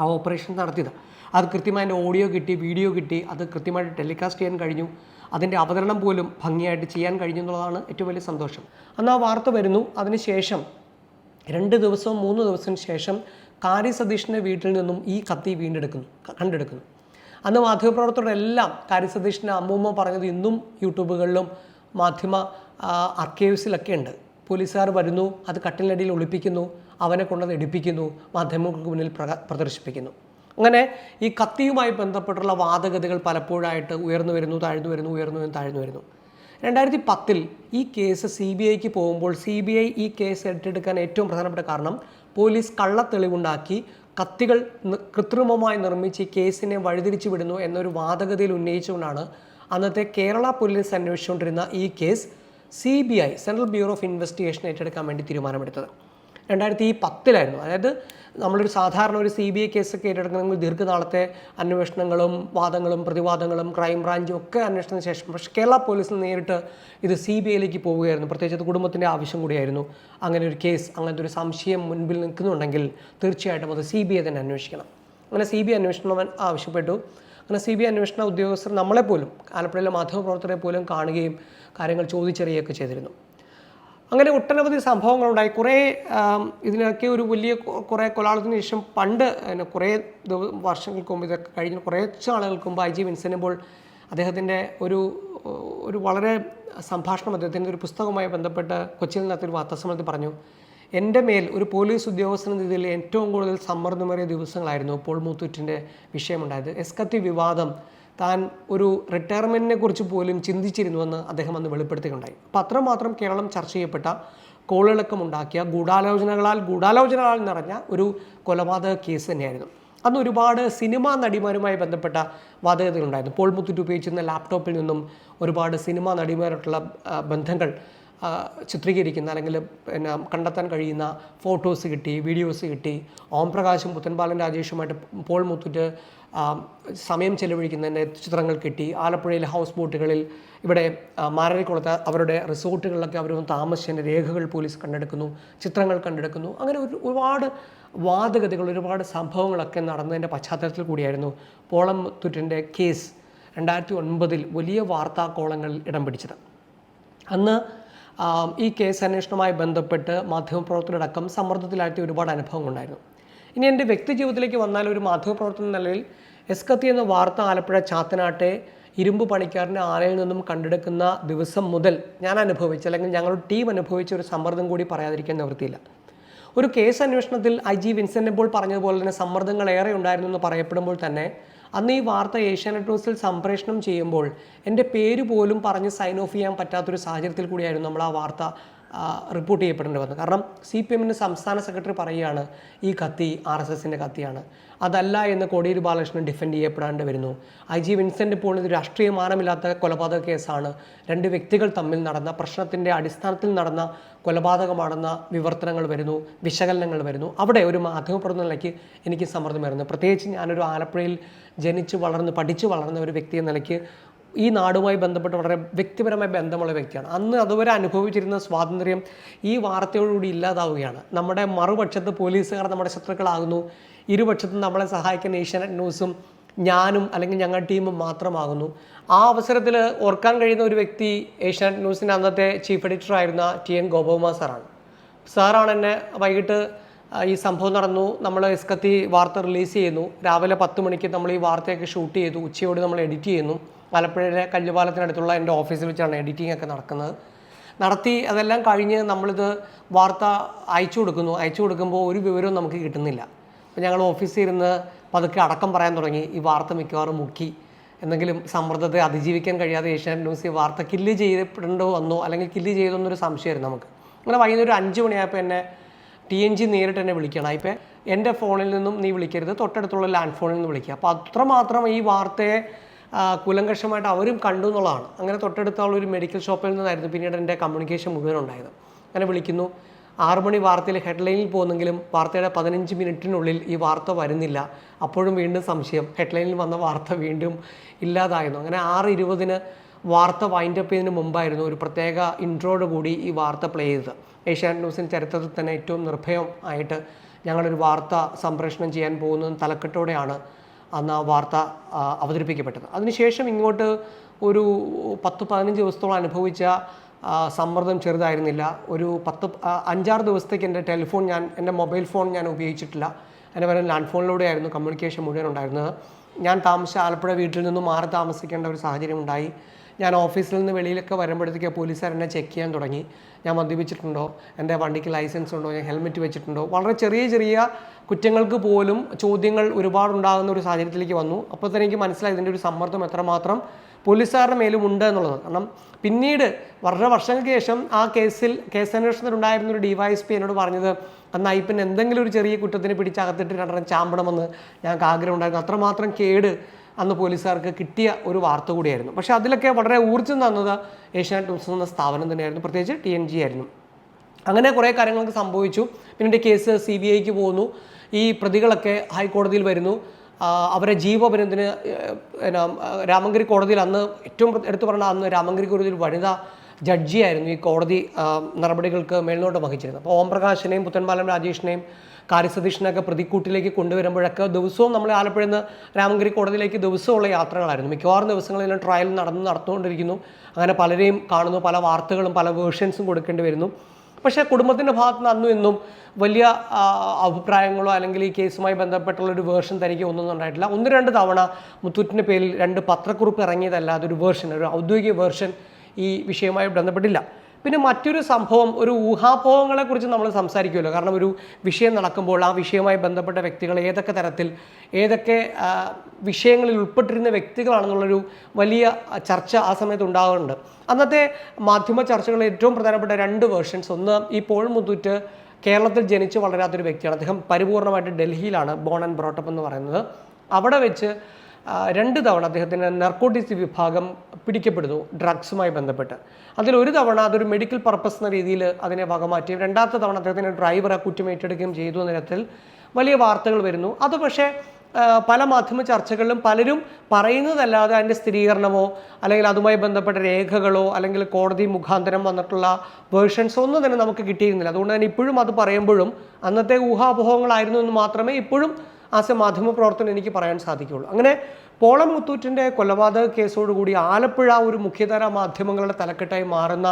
Speaker 1: ആ ഓപ്പറേഷൻ നടത്തിയത്. അത് കൃത്യമായി അതിന്റെ ഓഡിയോ കിട്ടി വീഡിയോ കിട്ടി അത് കൃത്യമായിട്ട് ടെലികാസ്റ്റ് ചെയ്യാൻ കഴിഞ്ഞു. അതിന്റെ അവതരണം പോലും ഭംഗിയായിട്ട് ചെയ്യാൻ കഴിഞ്ഞു എന്നുള്ളതാണ് ഏറ്റവും വലിയ സന്തോഷം. അന്ന് ആ വാർത്ത വരുന്നു. അതിനുശേഷം രണ്ട് ദിവസവും മൂന്ന് ദിവസത്തിന് ശേഷം കാരി സതീഷിന്റെ വീട്ടിൽ നിന്നും ഈ കത്തി വീണ്ടെടുക്കുന്നു കണ്ടെടുക്കുന്നു. അന്ന് മാധ്യമപ്രവർത്തകരെല്ലാം കാരി സതീഷിന്റെ അമ്മൂമ്മ പറഞ്ഞത് ഇന്നും യൂട്യൂബുകളിലും മാധ്യമ അർക്കേവ്സിലൊക്കെ ഉണ്ട്. പോലീസുകാർ വരുന്നു അത് കട്ടിലടിയിൽ ഒളിപ്പിക്കുന്നു അവനെ കൊണ്ടത് എടുപ്പിക്കുന്നു മാധ്യമങ്ങൾക്ക് മുന്നിൽ പ്രദർശിപ്പിക്കുന്നു. അങ്ങനെ ഈ കത്തിയുമായി ബന്ധപ്പെട്ടുള്ള വാദഗതികൾ പലപ്പോഴായിട്ട് ഉയർന്നു വരുന്നു താഴ്ന്നു വരുന്നു ഉയർന്നു വരുന്നു താഴ്ന്നു വരുന്നു. രണ്ടായിരത്തി പത്തിൽ ഈ കേസ് സി ബി ഐക്ക് പോകുമ്പോൾ സി ബി ഐ ഈ കേസ് ഏറ്റെടുക്കാൻ ഏറ്റവും പ്രധാനപ്പെട്ട കാരണം പോലീസ് കള്ളത്തെളിവുണ്ടാക്കി കത്തികൾ കൃത്രിമമായി നിർമ്മിച്ച് കേസിനെ വഴിതിരിച്ചു വിടുന്നു എന്നൊരു വാദഗതിയിൽ ഉന്നയിച്ചുകൊണ്ടാണ് അന്നത്തെ കേരള പോലീസ് അന്വേഷിച്ചുകൊണ്ടിരുന്ന ഈ case C B I central bureau of investigation ഏറ്റെടുക്കാൻ വേണ്ടി തീരുമാനമെടുത്തത്. രണ്ടായിരത്തി പത്തിലായിരുന്നു. അതായത് നമ്മളൊരു സാധാരണ ഒരു സി ബി ഐ കേസൊക്കെ ഏറ്റെടുക്കണമെങ്കിൽ ദീർഘനാളത്തെ അന്വേഷണങ്ങളും വാദങ്ങളും പ്രതിവാദങ്ങളും ക്രൈം ബ്രാഞ്ചും ഒക്കെ അന്വേഷണത്തിന് ശേഷം പക്ഷേ കേരള പോലീസിൽ നേരിട്ട് ഇത് സി ബി ഐയിലേക്ക് പോവുകയായിരുന്നു. പ്രത്യേകിച്ച് കുടുംബത്തിന്റെ ആവശ്യം കൂടിയായിരുന്നു. അങ്ങനെ ഒരു കേസ് അങ്ങനത്തെ ഒരു സംശയം മുൻപിൽ നിൽക്കുന്നുണ്ടെങ്കിൽ തീർച്ചയായിട്ടും അത് സി ബി ഐ തന്നെ അന്വേഷിക്കണം. അങ്ങനെ സി ബി ഐ അന്വേഷണം ആവശ്യപ്പെട്ടു. അങ്ങനെ സി ബി ഐ അന്വേഷണ ഉദ്യോഗസ്ഥർ നമ്മളെപ്പോലും ആലപ്പുഴയിലെ മാധ്യമപ്രവർത്തകരെ പോലും കാണുകയും കാര്യങ്ങൾ ചോദിച്ചറിയുകയൊക്കെ ചെയ്തിരുന്നു. അങ്ങനെ ഒട്ടനവധി സംഭവങ്ങളുണ്ടായി. കുറേ ഇതിനൊക്കെ ഒരു വലിയ കുറേ കൊലാളത്തിന് ശേഷം പണ്ട് പിന്നെ കുറേ വർഷങ്ങൾക്ക് മുമ്പ് ഇതൊക്കെ കഴിഞ്ഞ കുറേ ആളുകൾക്ക് മുമ്പ് ഐ ജി വിൻസെന്റ് അദ്ദേഹത്തിന്റെ ഒരു ഒരു വളരെ സംഭാഷണം അദ്ദേഹത്തിന്റെ ഒരു പുസ്തകവുമായി ബന്ധപ്പെട്ട് കൊച്ചിയിൽ നടത്തിയൊരു വാർത്താസമ്മേളനത്തിൽ പറഞ്ഞു എന്റെ മേൽ ഒരു പോലീസ് ഉദ്യോഗസ്ഥൻ രീതിയിൽ ഏറ്റവും കൂടുതൽ സമ്മർദ്ദമേറിയ ദിവസങ്ങളായിരുന്നു പോൾ മൂത്തൂറ്റിന്റെ വിഷയമുണ്ടായത്. എസ്കത്തി വിവാദം താൻ ഒരു റിട്ടയർമെന്റിനെ കുറിച്ച് പോലും ചിന്തിച്ചിരുന്നുവെന്ന് അദ്ദേഹം അന്ന് വെളിപ്പെടുത്തുകയുണ്ടായി. അപ്പം അത്രമാത്രം കേരളം ചർച്ച ചെയ്യപ്പെട്ട കോളിളക്കമുണ്ടാക്കിയ ഗൂഢാലോചനകളാൽ ഗൂഢാലോചനകളാൽ നിറഞ്ഞ ഒരു കൊലപാതക കേസ് തന്നെയായിരുന്നു. അന്ന് ഒരുപാട് സിനിമാ നടിമാരുമായി ബന്ധപ്പെട്ട വാദഗതികളുണ്ടായിരുന്നു പോൾ മുത്തുറ്റ് ഉപയോഗിച്ചിരുന്ന ലാപ്ടോപ്പിൽ നിന്നും ഒരുപാട് സിനിമാ നടിമാരായിട്ടുള്ള ബന്ധങ്ങൾ ചിത്രീകരിക്കുന്ന അല്ലെങ്കിൽ പിന്നെ കണ്ടെത്താൻ കഴിയുന്ന ഫോട്ടോസ് കിട്ടി വീഡിയോസ് കിട്ടി. ഓംപ്രകാശും പുത്തൻപാലൻ രാജേഷുമായിട്ട് പോൾ മുത്തുറ്റ് സമയം ചെലവഴിക്കുന്നതിന്റെ ചിത്രങ്ങൾ കിട്ടി. ആലപ്പുഴയിലെ ഹൗസ് ബോട്ടുകളിൽ ഇവിടെ ആ, അവരുടെ റിസോർട്ടുകളിലൊക്കെ അവർ താമസിച്ചതിന്റെ രേഖകൾ പോലീസ് കണ്ടെടുക്കുന്നു ചിത്രങ്ങൾ കണ്ടെടുക്കുന്നു. അങ്ങനെ ഒരു ഒരുപാട് വാദഗതികൾ ഒരുപാട് സംഭവങ്ങളൊക്കെ നടന്നതിന്റെ പശ്ചാത്തലത്തിൽ കൂടിയായിരുന്നു പോളം തുറ്റിന്റെ കേസ് രണ്ടായിരത്തി ഒൻപതിൽ വലിയ വാർത്താ കോളങ്ങളിൽ ഇടം പിടിച്ചത്. അന്ന് ഈ കേസ് അന്വേഷണവുമായി ബന്ധപ്പെട്ട് മാധ്യമപ്രവർത്തകരടക്കം സമ്മർദ്ദത്തിലാഴ്ത്തിയ ഒരുപാട് അനുഭവങ്ങളുണ്ടായിരുന്നു. ഇനി എന്റെ വ്യക്തി ജീവിതത്തിലേക്ക് വന്നാൽ ഒരു മാധ്യമപ്രവർത്തന നിലയിൽ എസ്കത്തി എന്ന വാർത്ത ആലപ്പുഴ ചാത്തനാട്ടെ ഇരുമ്പ് പണിക്കാരന്റെ ആലയിൽ നിന്നും കണ്ടെടുക്കുന്ന ദിവസം മുതൽ ഞാൻ അനുഭവിച്ച അല്ലെങ്കിൽ ഞങ്ങളുടെ ടീം അനുഭവിച്ച ഒരു സമ്മർദ്ദം കൂടി പറയാതിരിക്കാൻ നിവൃത്തിയില്ല. ഒരു കേസ് അന്വേഷണത്തിൽ ഐ ജി വിൻസെന്റ് ഇപ്പോൾ പറഞ്ഞതുപോലെ തന്നെ സമ്മർദ്ദങ്ങൾ ഏറെ ഉണ്ടായിരുന്നു എന്ന് പറയപ്പെടുമ്പോൾ തന്നെ അന്ന് ഈ വാർത്ത ഏഷ്യാനെറ്റ് ന്യൂസിൽ സംപ്രേഷണം ചെയ്യുമ്പോൾ എന്റെ പേര് പോലും പറഞ്ഞ് സൈൻ ഓഫ് ചെയ്യാൻ പറ്റാത്തൊരു സാഹചര്യത്തിൽ കൂടിയായിരുന്നു നമ്മൾ ആ വാർത്ത റിപ്പോർട്ട് ചെയ്യപ്പെടേണ്ടി വന്നത് കാരണം സി പി എമ്മിന്റെ സംസ്ഥാന സെക്രട്ടറി പറയുകയാണ് ഈ കത്തി ആർ എസ് എസിന്റെ കത്തിയാണ്. അതല്ല എന്ന് കോടിയേരി ബാലകൃഷ്ണൻ ഡിഫെൻഡ് ചെയ്യപ്പെടാണ്ട് വരുന്നു. ഐ ജി വിൻസെന്റ് പോൾ ഇത് രാഷ്ട്രീയ മാനമില്ലാത്ത കൊലപാതക കേസാണ്. രണ്ട് വ്യക്തികൾ തമ്മിൽ നടന്ന പ്രശ്നത്തിന്റെ അടിസ്ഥാനത്തിൽ നടന്ന കൊലപാതകമാണെന്ന വിവർത്തനങ്ങൾ വരുന്നു വിശകലനങ്ങൾ വരുന്നു. അവിടെ ഒരു മാധ്യമപ്രവർത്തനയിലേക്ക് എനിക്ക് സമ്മർദ്ദം വരുന്നു പ്രത്യേകിച്ച് ഞാനൊരു ആലപ്പുഴയിൽ ജനിച്ച് വളർന്ന് പഠിച്ചു വളർന്ന ഒരു വ്യക്തി എന്ന നിലയ്ക്ക് ഈ നാടുമായി ബന്ധപ്പെട്ട് വളരെ വ്യക്തിപരമായ ബന്ധമുള്ള വ്യക്തിയാണ്. അന്ന് അതുവരെ അനുഭവിച്ചിരുന്ന സ്വാതന്ത്ര്യം ഈ വാർത്തയോടുകൂടി ഇല്ലാതാവുകയാണ്. നമ്മുടെ മറുപക്ഷത്ത് പോലീസുകാർ നമ്മുടെ ശത്രുക്കളാകുന്നു. ഇരുപക്ഷത്തും നമ്മളെ സഹായിക്കുന്ന ഏഷ്യാനെറ്റ് ന്യൂസും ഞാനും അല്ലെങ്കിൽ ഞങ്ങളുടെ ടീമും മാത്രമാകുന്നു. ആ അവസരത്തിൽ ഓർക്കാൻ കഴിയുന്ന ഒരു വ്യക്തി ഏഷ്യാനെറ്റ് ന്യൂസിന്റെ അന്നത്തെ ചീഫ് എഡിറ്റർ ആയിരുന്ന ടി എൻ ഗോപകുമാർ സാറാണ്. സാറാണ് എന്നെ വൈകിട്ട് ഈ സംഭവം നടന്നു. നമ്മൾ എസ്കത്തി വാർത്ത റിലീസ് ചെയ്യുന്നു. രാവിലെ പത്ത് മണിക്ക് നമ്മൾ ഈ വാർത്തയൊക്കെ ഷൂട്ട് ചെയ്തു. ഉച്ചയോട് നമ്മൾ എഡിറ്റ് ചെയ്യുന്നു. ആലപ്പുഴയിലെ കല്ലുപാലത്തിനടുത്തുള്ള എന്റെ ഓഫീസിൽ വെച്ചാണ് എഡിറ്റിംഗ് ഒക്കെ നടക്കുന്നത്. നടത്തി അതെല്ലാം കഴിഞ്ഞ് നമ്മളിത് വാർത്ത അയച്ചു കൊടുക്കുന്നു. അയച്ചു കൊടുക്കുമ്പോൾ ഒരു വിവരവും നമുക്ക് കിട്ടുന്നില്ല. അപ്പോൾ ഞങ്ങൾ ഓഫീസിൽ ഇരുന്ന് പതുക്കെ അടക്കം പറയാൻ തുടങ്ങി. ഈ വാർത്ത മിക്കവാറും മുക്കി. എന്തെങ്കിലും സമ്മർദ്ദത്തെ അതിജീവിക്കാൻ കഴിയാതെ ഏഷ്യാനെറ്റ് ന്യൂസ് ഈ വാർത്ത കില്ല് ചെയ്യപ്പെടേണ്ടോ വന്നോ അല്ലെങ്കിൽ കില്ല് ചെയ്തോ എന്നൊരു സംശയമായിരുന്നു നമുക്ക്. അങ്ങനെ വൈകുന്നേരം അഞ്ച് മണിയായപ്പോൾ എന്നെ ടി എൻ ജി നേരിട്ട് എന്നെ വിളിക്കണം ഇപ്പം എന്റെ ഫോണിൽ നിന്നും നീ വിളിക്കരുത്. തൊട്ടടുത്തുള്ള ലാൻഡ് ഫോണിൽ നിന്ന് വിളിക്കുക. അപ്പോൾ അത്രമാത്രം ഈ വാർത്തയെ കുലങ്കഷമായിട്ട് അവരും കണ്ടു എന്നുള്ളതാണ്. അങ്ങനെ തൊട്ടടുത്തുള്ള ഒരു മെഡിക്കൽ ഷോപ്പിൽ നിന്നായിരുന്നു പിന്നീട് എന്റെ കമ്മ്യൂണിക്കേഷൻ മുഴുവൻ ഉണ്ടായത്. അങ്ങനെ വിളിക്കുന്നു. ആറുമണി വാർത്തയിൽ ഹെഡ്ലൈനിൽ പോകുന്നെങ്കിലും വാർത്തയുടെ പതിനഞ്ച് മിനിറ്റിനുള്ളിൽ ഈ വാർത്ത വരുന്നില്ല. അപ്പോഴും വീണ്ടും സംശയം. ഹെഡ്ലൈനിൽ വന്ന വാർത്ത വീണ്ടും ഇല്ലാതായിരുന്നു. അങ്ങനെ ആറ് ഇരുപതിന് വാർത്ത വൈൻഡപ്പ് ചെയ്തതിന് മുമ്പായിരുന്നു ഒരു പ്രത്യേക ഇൻട്രോയോട് കൂടി ഈ വാർത്ത പ്ലേ ചെയ്തത്. ഏഷ്യാനെറ്റ് ന്യൂസിന്റെ ചരിത്രത്തിൽ തന്നെ ഏറ്റവും നിർഭയം ആയിട്ട് ഞങ്ങളൊരു വാർത്ത സംപ്രേഷണം ചെയ്യാൻ പോകുന്നത് തലക്കെട്ടോടെയാണ് അന്ന് ആ വാർത്ത അവതരിപ്പിക്കപ്പെട്ടത്. അതിനുശേഷം ഇങ്ങോട്ട് ഒരു പത്ത് പതിനഞ്ച് ദിവസത്തോളം അനുഭവിച്ച സമ്മർദ്ദം ചെറുതായിരുന്നില്ല. ഒരു പത്ത് അഞ്ചാറ് ദിവസത്തേക്ക് എന്റെ ടെലിഫോൺ ഞാൻ എന്റെ മൊബൈൽ ഫോൺ ഞാൻ ഉപയോഗിച്ചിട്ടില്ല. എന്റെ പറയുന്ന ലാൻഡ് ഫോണിലൂടെയായിരുന്നു കമ്മ്യൂണിക്കേഷൻ മുഴുവൻ ഉണ്ടായിരുന്നത്. ഞാൻ താമസിച്ച ആലപ്പുഴ വീട്ടിൽ നിന്ന് മാറി താമസിക്കേണ്ട ഒരു സാഹചര്യം ഉണ്ടായി. ഞാൻ ഓഫീസിൽ നിന്ന് വെളിയിലൊക്കെ വരുമ്പോഴത്തേക്ക് പോലീസുകാർ എന്നെ ചെക്ക് ചെയ്യാൻ തുടങ്ങി. ഞാൻ മദ്യപിച്ചിട്ടുണ്ടോ? എന്റെ വണ്ടിക്ക് ലൈസൻസ് ഉണ്ടോ? ഞാൻ ഹെൽമെറ്റ് വെച്ചിട്ടുണ്ടോ? വളരെ ചെറിയ ചെറിയ കുറ്റങ്ങൾക്ക് പോലും ചോദ്യങ്ങൾ ഒരുപാടുണ്ടാകുന്ന ഒരു സാഹചര്യത്തിലേക്ക് വന്നു. അപ്പോൾ തന്നെ എനിക്ക് മനസ്സിലായി ഇതിന്റെ ഒരു സമ്മർദ്ദം എത്രമാത്രം പോലീസുകാരുടെ മേലും ഉണ്ട് എന്നുള്ളത്. കാരണം പിന്നീട് വളരെ വർഷങ്ങൾക്ക് ശേഷം ആ കേസിൽ കേസ് അന്വേഷണത്തിലുണ്ടായിരുന്ന ഒരു ഡിവൈഎസ്പി എന്നോട് പറഞ്ഞത് അന്ന് അയ്യപ്പൻ എന്തെങ്കിലും ഒരു ചെറിയ കുറ്റത്തിന് പിടിച്ചകത്തിട്ട് രണ്ടെണ്ണം ചാമ്പണമെന്ന് ഞങ്ങൾക്ക് ആഗ്രഹമുണ്ടായിരുന്നു. അത്രമാത്രം കേട് അന്ന് പോലീസുകാർക്ക് കിട്ടിയ ഒരു വാർത്ത കൂടിയായിരുന്നു. പക്ഷേ അതിലൊക്കെ വളരെ ഊർജം തന്നത് ഏഷ്യാനെറ്റ് ന്യൂസ് എന്ന സ്ഥാപനം തന്നെയായിരുന്നു. പ്രത്യേകിച്ച് ടി എൻ ജി ആയിരുന്നു. അങ്ങനെ കുറേ കാര്യങ്ങളൊക്കെ സംഭവിച്ചു. പിന്നീട് കേസ് സി ബി ഐക്ക് പോകുന്നു ഈ പ്രതികളൊക്കെ ഹൈക്കോടതിയിൽ വരുന്നു. അവരെ ജീവപര്യന്തത്തിന് എന്നാ രാമങ്കരി കോടതിയിൽ അന്ന് ഏറ്റവും എടുത്തു പറഞ്ഞ അന്ന് രാമങ്കരി കോടതിയിൽ വനിതാ ജഡ്ജിയായിരുന്നു ഈ കോടതി നടപടികൾക്ക് മേൽനോട്ടം വഹിച്ചിരുന്നത്. അപ്പോൾ ഓംപ്രകാശിനെയും പുത്തൻപാലം രാജേഷിനെയും കാര്യസതീഷിനെയൊക്കെ പ്രതിക്കൂട്ടിലേക്ക് കൊണ്ടുവരുമ്പോഴൊക്കെ ദിവസവും നമ്മൾ ആലപ്പുഴയിൽ നിന്ന് രാമങ്കരി കോടതിയിലേക്ക് ദിവസമുള്ള യാത്രകളായിരുന്നു. മിക്കവാറും ദിവസങ്ങളിലും ട്രയൽ നടന്ന് നടത്തുകൊണ്ടിരിക്കുന്നു അങ്ങനെ പലരെയും കാണുന്നു. പല വാർത്തകളും പല വേർഷൻസും കൊടുക്കേണ്ടി വരുന്നു. പക്ഷേ കുടുംബത്തിന്റെ ഭാഗത്ത് നിന്ന് അന്നും ഇന്നും വലിയ അഭിപ്രായങ്ങളോ അല്ലെങ്കിൽ ഈ കേസുമായി ബന്ധപ്പെട്ടുള്ള ഒരു വേർഷൻ തനിക്ക് ഒന്നും ഉണ്ടായിട്ടില്ല. ഒന്ന് രണ്ട് തവണ മുത്തൂറ്റിന്റെ പേരിൽ രണ്ട് പത്രക്കുറിപ്പ് ഇറങ്ങിയതല്ലാതെ ഒരു വേർഷൻ ഒരു ഔദ്യോഗിക വേർഷൻ ഈ വിഷയവുമായി ബന്ധപ്പെട്ടില്ല. പിന്നെ മറ്റൊരു സംഭവം ഒരു ഊഹാപോഹങ്ങളെ കുറിച്ച് നമ്മൾ സംസാരിക്കുമല്ലോ. കാരണം ഒരു വിഷയം നടക്കുമ്പോൾ ആ വിഷയവുമായി ബന്ധപ്പെട്ട വ്യക്തികൾ ഏതൊക്കെ തരത്തിൽ ഏതൊക്കെ വിഷയങ്ങളിൽ ഉൾപ്പെട്ടിരുന്ന വ്യക്തികളാണെന്നുള്ളൊരു വലിയ ചർച്ച ആ സമയത്ത് ഉണ്ടാകാറുണ്ട് അന്നത്തെ മാധ്യമ ചർച്ചകളിൽ ഏറ്റവും പ്രധാനപ്പെട്ട രണ്ട് വേർഷൻസ്. ഒന്ന് ഈ പോൾ മുത്തൂറ്റ് കേരളത്തിൽ ജനിച്ച് വളരാത്തൊരു വ്യക്തിയാണ്. അദ്ദേഹം പരിപൂർണമായിട്ട് ഡൽഹിയിലാണ് ബോൺ ആൻഡ് ബ്രോട്ടപ്പ് എന്ന് പറയുന്നത്. അവിടെ വെച്ച് രണ്ട് തവണ അദ്ദേഹത്തിന് നർക്കോട്ടിക്സ് വിഭാഗം പിടിക്കപ്പെടുന്നു ഡ്രഗ്സുമായി ബന്ധപ്പെട്ട്. അതിൽ ഒരു തവണ അതൊരു മെഡിക്കൽ പർപ്പസ് എന്ന രീതിയിൽ അതിനെ വകമാറ്റുകയും രണ്ടാമത്തെ തവണ അദ്ദേഹത്തിന് ഡ്രൈവറെ കുറ്റമേറ്റെടുക്കുകയും ചെയ്തു എന്ന തരത്തിൽ വലിയ വാർത്തകൾ വരുന്നു. അത് പക്ഷേ പല മാധ്യമ ചർച്ചകളിലും പലരും പറയുന്നതല്ലാതെ അതിന്റെ സ്ഥിരീകരണമോ അല്ലെങ്കിൽ അതുമായി ബന്ധപ്പെട്ട രേഖകളോ അല്ലെങ്കിൽ കോടതി മുഖാന്തരം വന്നിട്ടുള്ള വേർഷൻസോ ഒന്നും തന്നെ നമുക്ക് കിട്ടിയിരുന്നില്ല. അതുകൊണ്ട് തന്നെ ഇപ്പോഴും അത് പറയുമ്പോഴും അന്നത്തെ ഊഹാപോഹങ്ങളായിരുന്നു എന്ന് മാത്രമേ ഇപ്പോഴും ആസ് എ മാധ്യമ പ്രവർത്തനം എനിക്ക് പറയാൻ സാധിക്കുകയുള്ളൂ അങ്ങനെ പോളം മുത്തൂറ്റിന്റെ കൊലപാതക കേസോടുകൂടി ആലപ്പുഴ ഒരു മുഖ്യധാര മാധ്യമങ്ങളുടെ തലക്കെട്ടായി മാറുന്ന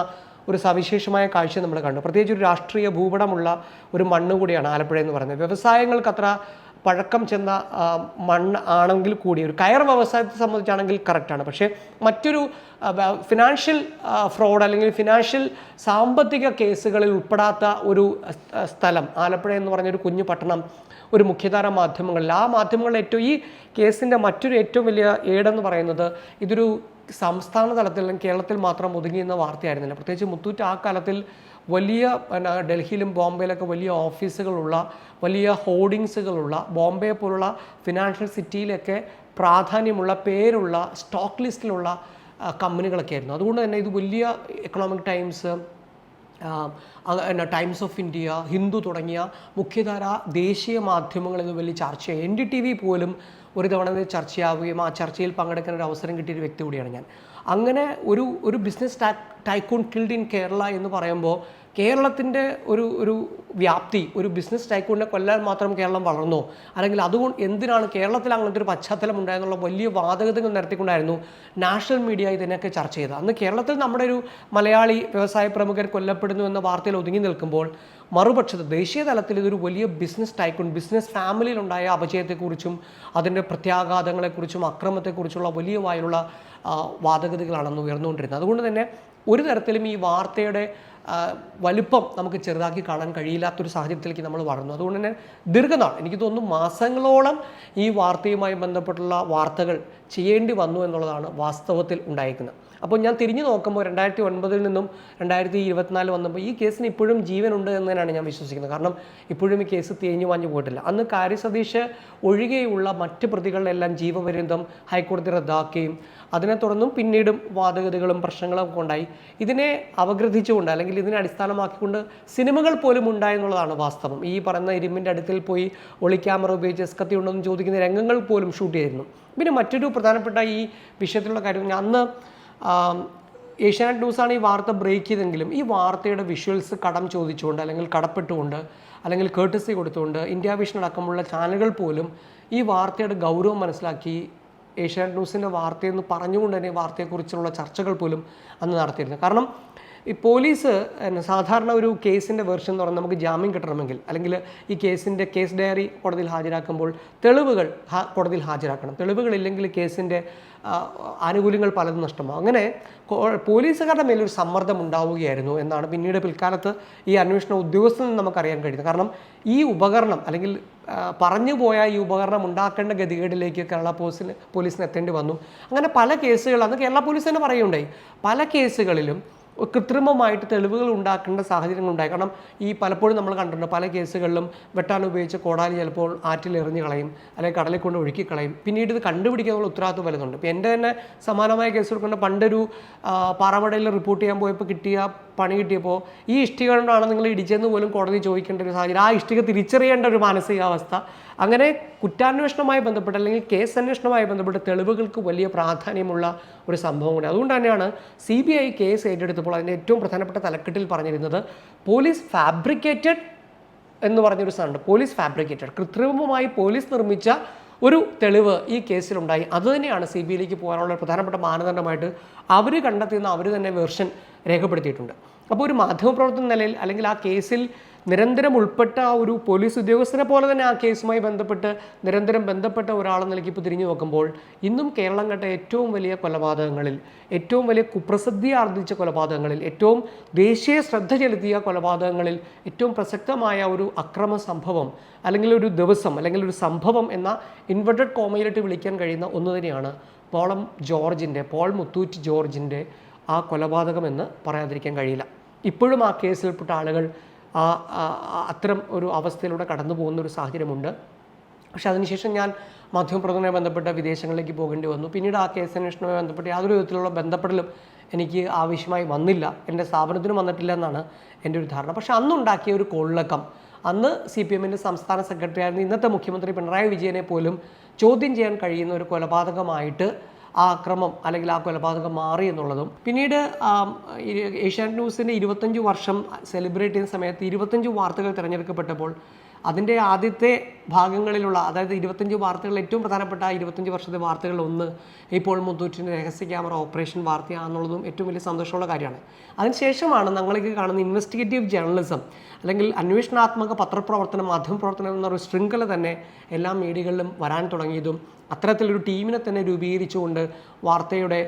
Speaker 1: ഒരു സവിശേഷമായ കാഴ്ച നമ്മൾ കണ്ടു. പ്രത്യേകിച്ച് ഒരു രാഷ്ട്രീയ ഭൂപടമുള്ള ഒരു മണ്ണ് കൂടിയാണ് ആലപ്പുഴ എന്ന് പറയുന്നത്. വ്യവസായങ്ങൾക്ക് അത്ര പഴക്കം ചെന്ന മണ്ണ് ആണെങ്കിൽ കൂടി ഒരു കയർ വ്യവസായത്തെ സംബന്ധിച്ചാണെങ്കിൽ കറക്റ്റാണ് പക്ഷേ മറ്റൊരു ഫിനാൻഷ്യൽ ഫ്രോഡ് അല്ലെങ്കിൽ ഫിനാൻഷ്യൽ സാമ്പത്തിക കേസുകളിൽ ഉൾപ്പെടാത്ത ഒരു സ്ഥലം ആലപ്പുഴ എന്ന് പറഞ്ഞൊരു കുഞ്ഞു പട്ടണം ഒരു മുഖ്യധാര മാധ്യമങ്ങളിൽ. ആ മാധ്യമങ്ങളിൽ ഏറ്റവും ഈ കേസിന്റെ മറ്റൊരു ഏറ്റവും വലിയ ഏടെന്ന് പറയുന്നത് ഇതൊരു സംസ്ഥാന തലത്തിൽ കേരളത്തിൽ മാത്രം ഒതുങ്ങിയെന്ന വാർത്തയായിരുന്നില്ല. പ്രത്യേകിച്ച് മുത്തൂറ്റ് ആ കാലത്തിൽ വലിയ ഡൽഹിയിലും ബോംബെയിലൊക്കെ വലിയ ഓഫീസുകളുള്ള വലിയ ഹോർഡിങ്സുകളുള്ള ബോംബെ പോലുള്ള ഫിനാൻഷ്യൽ സിറ്റിയിലൊക്കെ പ്രാധാന്യമുള്ള പേരുള്ള സ്റ്റോക്ക് ലിസ്റ്റിലുള്ള കമ്പനികളൊക്കെ ആയിരുന്നു. അതുകൊണ്ട് തന്നെ ഇത് വലിയ economic times times of India Hindu തുടങ്ങിയ മുഖ്യധാര ദേശീയ മാധ്യമങ്ങളിൽ ഇത് വലിയ ചർച്ചയായി എൻ ഡി ടി വി പോലും ഒരു തവണ ചർച്ചയാവുകയും ആ ചർച്ചയിൽ പങ്കെടുക്കാൻ ഒരു അവസരം കിട്ടിയ ഒരു വ്യക്തി കൂടിയാണ് ഞാൻ. അങ്ങനെ ഒരു ഒരു business tycoon killed in Kerala എന്ന് പറയുമ്പോൾ കേരളത്തിന്റെ ഒരു ഒരു വ്യാപ്തി ഒരു ബിസിനസ് ടൈക്കൂണിനെ കൊല്ലാൻ മാത്രം കേരളം വളർന്നോ? അല്ലെങ്കിൽ അതുകൊണ്ട് എന്തിനാണ് കേരളത്തിൽ അങ്ങനത്തെ ഒരു പശ്ചാത്തലം ഉണ്ടായെന്നുള്ള വലിയ വാദഗതകൾ നടത്തിക്കൊണ്ടായിരുന്നു നാഷണൽ മീഡിയ ഇതിനൊക്കെ ചർച്ച ചെയ്തത്. അന്ന് കേരളത്തിൽ നമ്മുടെ ഒരു മലയാളി വ്യവസായ പ്രമുഖർ കൊല്ലപ്പെടുന്നു എന്ന വാർത്തയിൽ ഒതുങ്ങി നിൽക്കുമ്പോൾ മറുപക്ഷത്ത് ദേശീയ തലത്തിൽ ഇതൊരു വലിയ ബിസിനസ് ടൈക്കൂൺ ബിസിനസ് ഫാമിലിയിലുണ്ടായ അപജയത്തെക്കുറിച്ചും അതിന്റെ പ്രത്യാഘാതങ്ങളെക്കുറിച്ചും അക്രമത്തെക്കുറിച്ചുള്ള വലിയ വായിലുള്ള ആ, വാദഗതികളാണെന്ന് ഉയർന്നുകൊണ്ടിരുന്നത്. അതുകൊണ്ട് തന്നെ ഒരു തരത്തിലും ഈ വാർത്തയുടെ വലുപ്പം നമുക്ക് ചെറുതാക്കി കാണാൻ കഴിയില്ലാത്തൊരു സാഹചര്യത്തിലേക്ക് നമ്മൾ വളർന്നു. അതുകൊണ്ട് തന്നെ ദീർഘനാൾ എനിക്ക് തോന്നുന്നു മാസങ്ങളോളം ഈ വാർത്തയുമായി ബന്ധപ്പെട്ടുള്ള വാർത്തകൾ ചെയ്യേണ്ടി വന്നു എന്നുള്ളതാണ് വാസ്തവത്തിൽ ഉണ്ടായിരിക്കുന്നത് അപ്പോൾ ഞാൻ തിരിഞ്ഞു നോക്കുമ്പോൾ രണ്ടായിരത്തി ഒൻപതിൽ നിന്നും രണ്ടായിരത്തി ഇരുപത്തിനാല് വന്നപ്പോൾ ഈ കേസിന് ഇപ്പോഴും ജീവനുണ്ട് തന്നെയാണ് ഞാൻ വിശ്വസിക്കുന്നത്. കാരണം ഇപ്പോഴും ഈ കേസ് തേഞ്ഞു വാഞ്ഞു പോയിട്ടില്ല. അന്ന് കാര്യ സതീഷ് ഒഴികെയുള്ള മറ്റ് പ്രതികളിലെല്ലാം ജീവപര്യന്തം ഹൈക്കോടതി റദ്ദാക്കുകയും അതിനെ തുടർന്നും പിന്നീടും വാദഗതികളും പ്രശ്നങ്ങളും ഒക്കെ ഉണ്ടായി. ഇതിനെ അപഗ്രഥിച്ചുകൊണ്ട് അല്ലെങ്കിൽ ഇതിനെ അടിസ്ഥാനമാക്കിക്കൊണ്ട് സിനിമകൾ പോലും ഉണ്ടായി എന്നുള്ളതാണ് വാസ്തവം. ഈ പറയുന്ന ഇരുമ്പിന്റെ അടുത്തിൽ പോയി ഒളി ക്യാമറ ഉപയോഗിച്ച് എസ്കത്തി ഉണ്ടെന്ന് ചോദിക്കുന്ന രംഗങ്ങൾ പോലും ഷൂട്ട് ചെയ്തിരുന്നു. പിന്നെ മറ്റൊരു പ്രധാനപ്പെട്ട ഈ വിഷയത്തിലുള്ള കാര്യം അന്ന് ഏഷ്യാനെറ്റ് ന്യൂസാണ് ഈ വാർത്ത ബ്രേക്ക് ചെയ്തെങ്കിലും ഈ വാർത്തയുടെ വിഷ്വൽസ് കടം ചോദിച്ചുകൊണ്ട് അല്ലെങ്കിൽ കടപ്പെട്ടുകൊണ്ട് അല്ലെങ്കിൽ കേട്ടസി കൊടുത്തുകൊണ്ട് ഇന്ത്യ വിഷൻ അടക്കമുള്ള ചാനലുകൾ പോലും ഈ വാർത്തയുടെ ഗൗരവം മനസ്സിലാക്കി ഏഷ്യാനെറ്റ് ന്യൂസിന്റെ വാർത്തയെന്ന് പറഞ്ഞുകൊണ്ട് തന്നെ വാർത്തയെക്കുറിച്ചുള്ള ചർച്ചകൾ പോലും അന്ന് നടത്തിയിരുന്നു. കാരണം ഈ പോലീസ് സാധാരണ ഒരു കേസിന്റെ വെർഷൻ എന്ന് പറഞ്ഞാൽ നമുക്ക് ജാമ്യം കിട്ടണമെങ്കിൽ അല്ലെങ്കിൽ ഈ കേസിന്റെ കേസ് ഡയറി കോടതിയിൽ ഹാജരാക്കുമ്പോൾ തെളിവുകൾ കോടതിയിൽ ഹാജരാക്കണം. തെളിവുകളില്ലെങ്കിൽ കേസിന്റെ ആനുകൂല്യങ്ങൾ പലതും നഷ്ടമാകും അങ്ങനെ പോലീസുകാരുടെ മേലൊരു സമ്മർദ്ദം ഉണ്ടാവുകയായിരുന്നു എന്നാണ് പിന്നീട് പിൽക്കാലത്ത് ഈ അന്വേഷണ ഉദ്യോഗസ്ഥനിൽ നിന്ന് നമുക്കറിയാൻ കഴിയുന്നത്. കാരണം ഈ ഉപകരണം അല്ലെങ്കിൽ പറഞ്ഞു പോയ ഈ ഉപകരണം ഉണ്ടാക്കേണ്ട ഗതികേടിലേക്ക് കേരള പോലീസിന് പോലീസിന് എത്തേണ്ടി വന്നു. അങ്ങനെ പല അന്ന് കേരള പോലീസ് തന്നെ പറയുകയുണ്ടായി. പല കേസുകളിലും കൃത്രിമമായിട്ട് തെളിവുകൾ ഉണ്ടാക്കേണ്ട സാഹചര്യങ്ങൾ ഉണ്ടായി. കാരണം ഈ പലപ്പോഴും നമ്മൾ കണ്ടിട്ടുണ്ട് പല കേസുകളിലും വെട്ടാൻ ഉപയോഗിച്ച കോടാലി ചിലപ്പോൾ ആറ്റിൽ എറിഞ്ഞു കളയും അല്ലെങ്കിൽ കടലിൽ കൊണ്ട് ഒഴുക്കി കളയും. പിന്നീട് ഇത് കണ്ടുപിടിക്കാനുള്ള ഉത്തരവാദിത്വം വലുതുണ്ട്. ഇപ്പോൾ എന്റെ തന്നെ സമാനമായ കേസുകൾ കൊണ്ട് പണ്ടൊരു പാറമടയിൽ റിപ്പോർട്ട് ചെയ്യാൻ പോയപ്പോൾ കിട്ടിയ പണി കിട്ടിയപ്പോൾ ഈ ഇഷ്ടിക കൊണ്ടാണ് നിങ്ങൾ ഇടിച്ചതെന്ന് പോലും കോടതി ചോദിക്കേണ്ട ഒരു സാഹചര്യം. ആ ഇഷ്ടിക തിരിച്ചറിയേണ്ട ഒരു മാനസികാവസ്ഥ. അങ്ങനെ കുറ്റാന്വേഷണവുമായി ബന്ധപ്പെട്ട് അല്ലെങ്കിൽ കേസ് അന്വേഷണവുമായി ബന്ധപ്പെട്ട് തെളിവുകൾക്ക് വലിയ പ്രാധാന്യമുള്ള ഒരു സംഭവം കൂടി. അതുകൊണ്ട് തന്നെയാണ് സി ബി ഐ കേസ് ഏറ്റെടുത്തപ്പോൾ അതിന്റെ ഏറ്റവും പ്രധാനപ്പെട്ട തലക്കെട്ടിൽ പറഞ്ഞിരുന്നത് പോലീസ് ഫാബ്രിക്കേറ്റഡ് എന്ന് പറഞ്ഞൊരു സാധനമുണ്ട്. പോലീസ് ഫാബ്രിക്കേറ്റഡ് കൃത്രിമമായി പോലീസ് നിർമ്മിച്ച ഒരു തെളിവ് ഈ കേസിലുണ്ടായി. അതുതന്നെയാണ് സി ബി ഐയിലേക്ക് പോകാനുള്ള പ്രധാനപ്പെട്ട മാനദണ്ഡമായിട്ട് അവർ കണ്ടെത്തിയെന്ന് അവർ തന്നെ വെർഷൻ രേഖപ്പെടുത്തിയിട്ടുണ്ട്. അപ്പോൾ ഒരു മാധ്യമപ്രവർത്തന നിലയിൽ അല്ലെങ്കിൽ ആ കേസിൽ നിരന്തരം ഉൾപ്പെട്ട ആ ഒരു പോലീസ് ഉദ്യോഗസ്ഥനെ പോലെ തന്നെ ആ കേസുമായി ബന്ധപ്പെട്ട് നിരന്തരം ബന്ധപ്പെട്ട ഒരാളെന്ന നിലയ്ക്ക് ഇപ്പോൾ തിരിഞ്ഞു നോക്കുമ്പോൾ ഇന്നും കേരളം കണ്ട ഏറ്റവും വലിയ കൊലപാതകങ്ങളിൽ ഏറ്റവും വലിയ കുപ്രസിദ്ധി ആർജിച്ച കൊലപാതകങ്ങളിൽ ഏറ്റവും ദേശീയ ശ്രദ്ധ ചെലുത്തിയ കൊലപാതകങ്ങളിൽ ഏറ്റവും പ്രസക്തമായ ഒരു അക്രമ സംഭവം അല്ലെങ്കിൽ ഒരു ദിവസം അല്ലെങ്കിൽ ഒരു സംഭവം എന്ന ഇൻവെർട്ടഡ് കോമയിലിട്ട് വിളിക്കാൻ കഴിയുന്ന ഒന്ന് തന്നെയാണ് പോളം ജോർജിന്റെ പോൾ മുത്തൂറ്റ് ജോർജിന്റെ ആ കൊലപാതകമെന്ന് പറയാതിരിക്കാൻ കഴിയില്ല. ഇപ്പോഴും ആ കേസിൽപ്പെട്ട ആളുകൾ ആ അത്തരം ഒരു അവസ്ഥയിലൂടെ കടന്നു പോകുന്ന ഒരു സാഹചര്യമുണ്ട്. പക്ഷേ അതിനുശേഷം ഞാൻ മാധ്യമപ്രവർത്തനവുമായി ബന്ധപ്പെട്ട വിദേശങ്ങളിലേക്ക് പോകേണ്ടി വന്നു. പിന്നീട് ആ കേസ് അന്വേഷണവുമായി ബന്ധപ്പെട്ട് യാതൊരു വിധത്തിലുള്ള ബന്ധപ്പെടലും എനിക്ക് ആവശ്യമായി വന്നില്ല. എന്റെ സ്ഥാപനത്തിനും വന്നിട്ടില്ല എന്നാണ് എന്റെ ഒരു ധാരണ. പക്ഷേ അന്നുണ്ടാക്കിയ ഒരു കൊള്ളക്കം. അന്ന് സി പി എമ്മിന്റെ സംസ്ഥാന സെക്രട്ടറി ആയിരുന്ന ഇന്നത്തെ മുഖ്യമന്ത്രി പിണറായി വിജയനെ പോലും ചോദ്യം ചെയ്യാൻ കഴിയുന്ന ഒരു കൊലപാതകമായിട്ട് ആ അക്രമം അല്ലെങ്കിൽ ആ കൊലപാതകം മാറി എന്നുള്ളതും. പിന്നീട് ഏഷ്യാനെറ്റ് ന്യൂസിന്റെ ഇരുപത്തഞ്ച് വർഷം സെലിബ്രേറ്റ് ചെയ്യുന്ന സമയത്ത് ഇരുപത്തഞ്ച് വാർത്തകൾ തിരഞ്ഞെടുക്കപ്പെട്ടപ്പോൾ അതിന്റെ ആദ്യത്തെ ഭാഗങ്ങളിലുള്ള അതായത് ഇരുപത്തഞ്ച് വാർത്തകളിൽ ഏറ്റവും പ്രധാനപ്പെട്ട ഇരുപത്തഞ്ച് വർഷത്തെ വാർത്തകളൊന്ന് ഇപ്പോൾ മുത്തൂറ്റിന്റെ രഹസ്യ ക്യാമറ ഓപ്പറേഷൻ വാർത്തയാണെന്നുള്ളതും ഏറ്റവും വലിയ സന്തോഷമുള്ള കാര്യമാണ്. അതിനുശേഷമാണ് ഞങ്ങൾക്ക് കാണുന്ന ഇൻവെസ്റ്റിഗേറ്റീവ് ജേർണലിസം അല്ലെങ്കിൽ അന്വേഷണാത്മക പത്രപ്രവർത്തനം മാധ്യമപ്രവർത്തനം എന്നൊരു ശൃംഖല തന്നെ എല്ലാ മീഡിയകളിലും വരാൻ തുടങ്ങിയതും അത്തരത്തിലൊരു ടീമിനെ തന്നെ രൂപീകരിച്ചുകൊണ്ട് വാർത്തയുടെ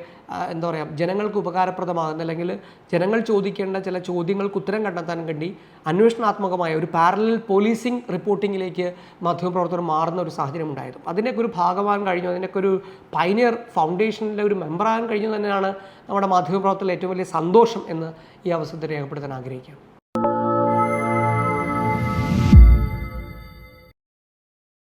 Speaker 1: എന്താ പറയുക ജനങ്ങൾക്ക് ഉപകാരപ്രദമാകുന്ന അല്ലെങ്കിൽ ജനങ്ങൾ ചോദിക്കേണ്ട ചില ചോദ്യങ്ങൾക്ക് ഉത്തരം കണ്ടെത്താൻ വേണ്ടി അന്വേഷണാത്മകമായ ഒരു പാരലൽ പോലീസിംഗ് റിപ്പോർട്ടിങ്ങിലേക്ക് മാധ്യമപ്രവർത്തകർ മാറുന്ന ഒരു സാഹചര്യം ഉണ്ടായിരുന്നു അതിന്റെയൊക്കെ ഒരു ഭാഗമാകാൻ കഴിഞ്ഞു. അതിന്റെയൊക്കെ ഒരു പൈനിയർ ഫൗണ്ടേഷനിലെ ഒരു മെമ്പറാകാൻ കഴിഞ്ഞു തന്നെയാണ് നമ്മുടെ മാധ്യമപ്രവർത്തനത്തിൽ ഏറ്റവും വലിയ സന്തോഷം എന്ന് ഈ അവസരത്തിൽ രേഖപ്പെടുത്താൻ ആഗ്രഹിക്കുകയാണ്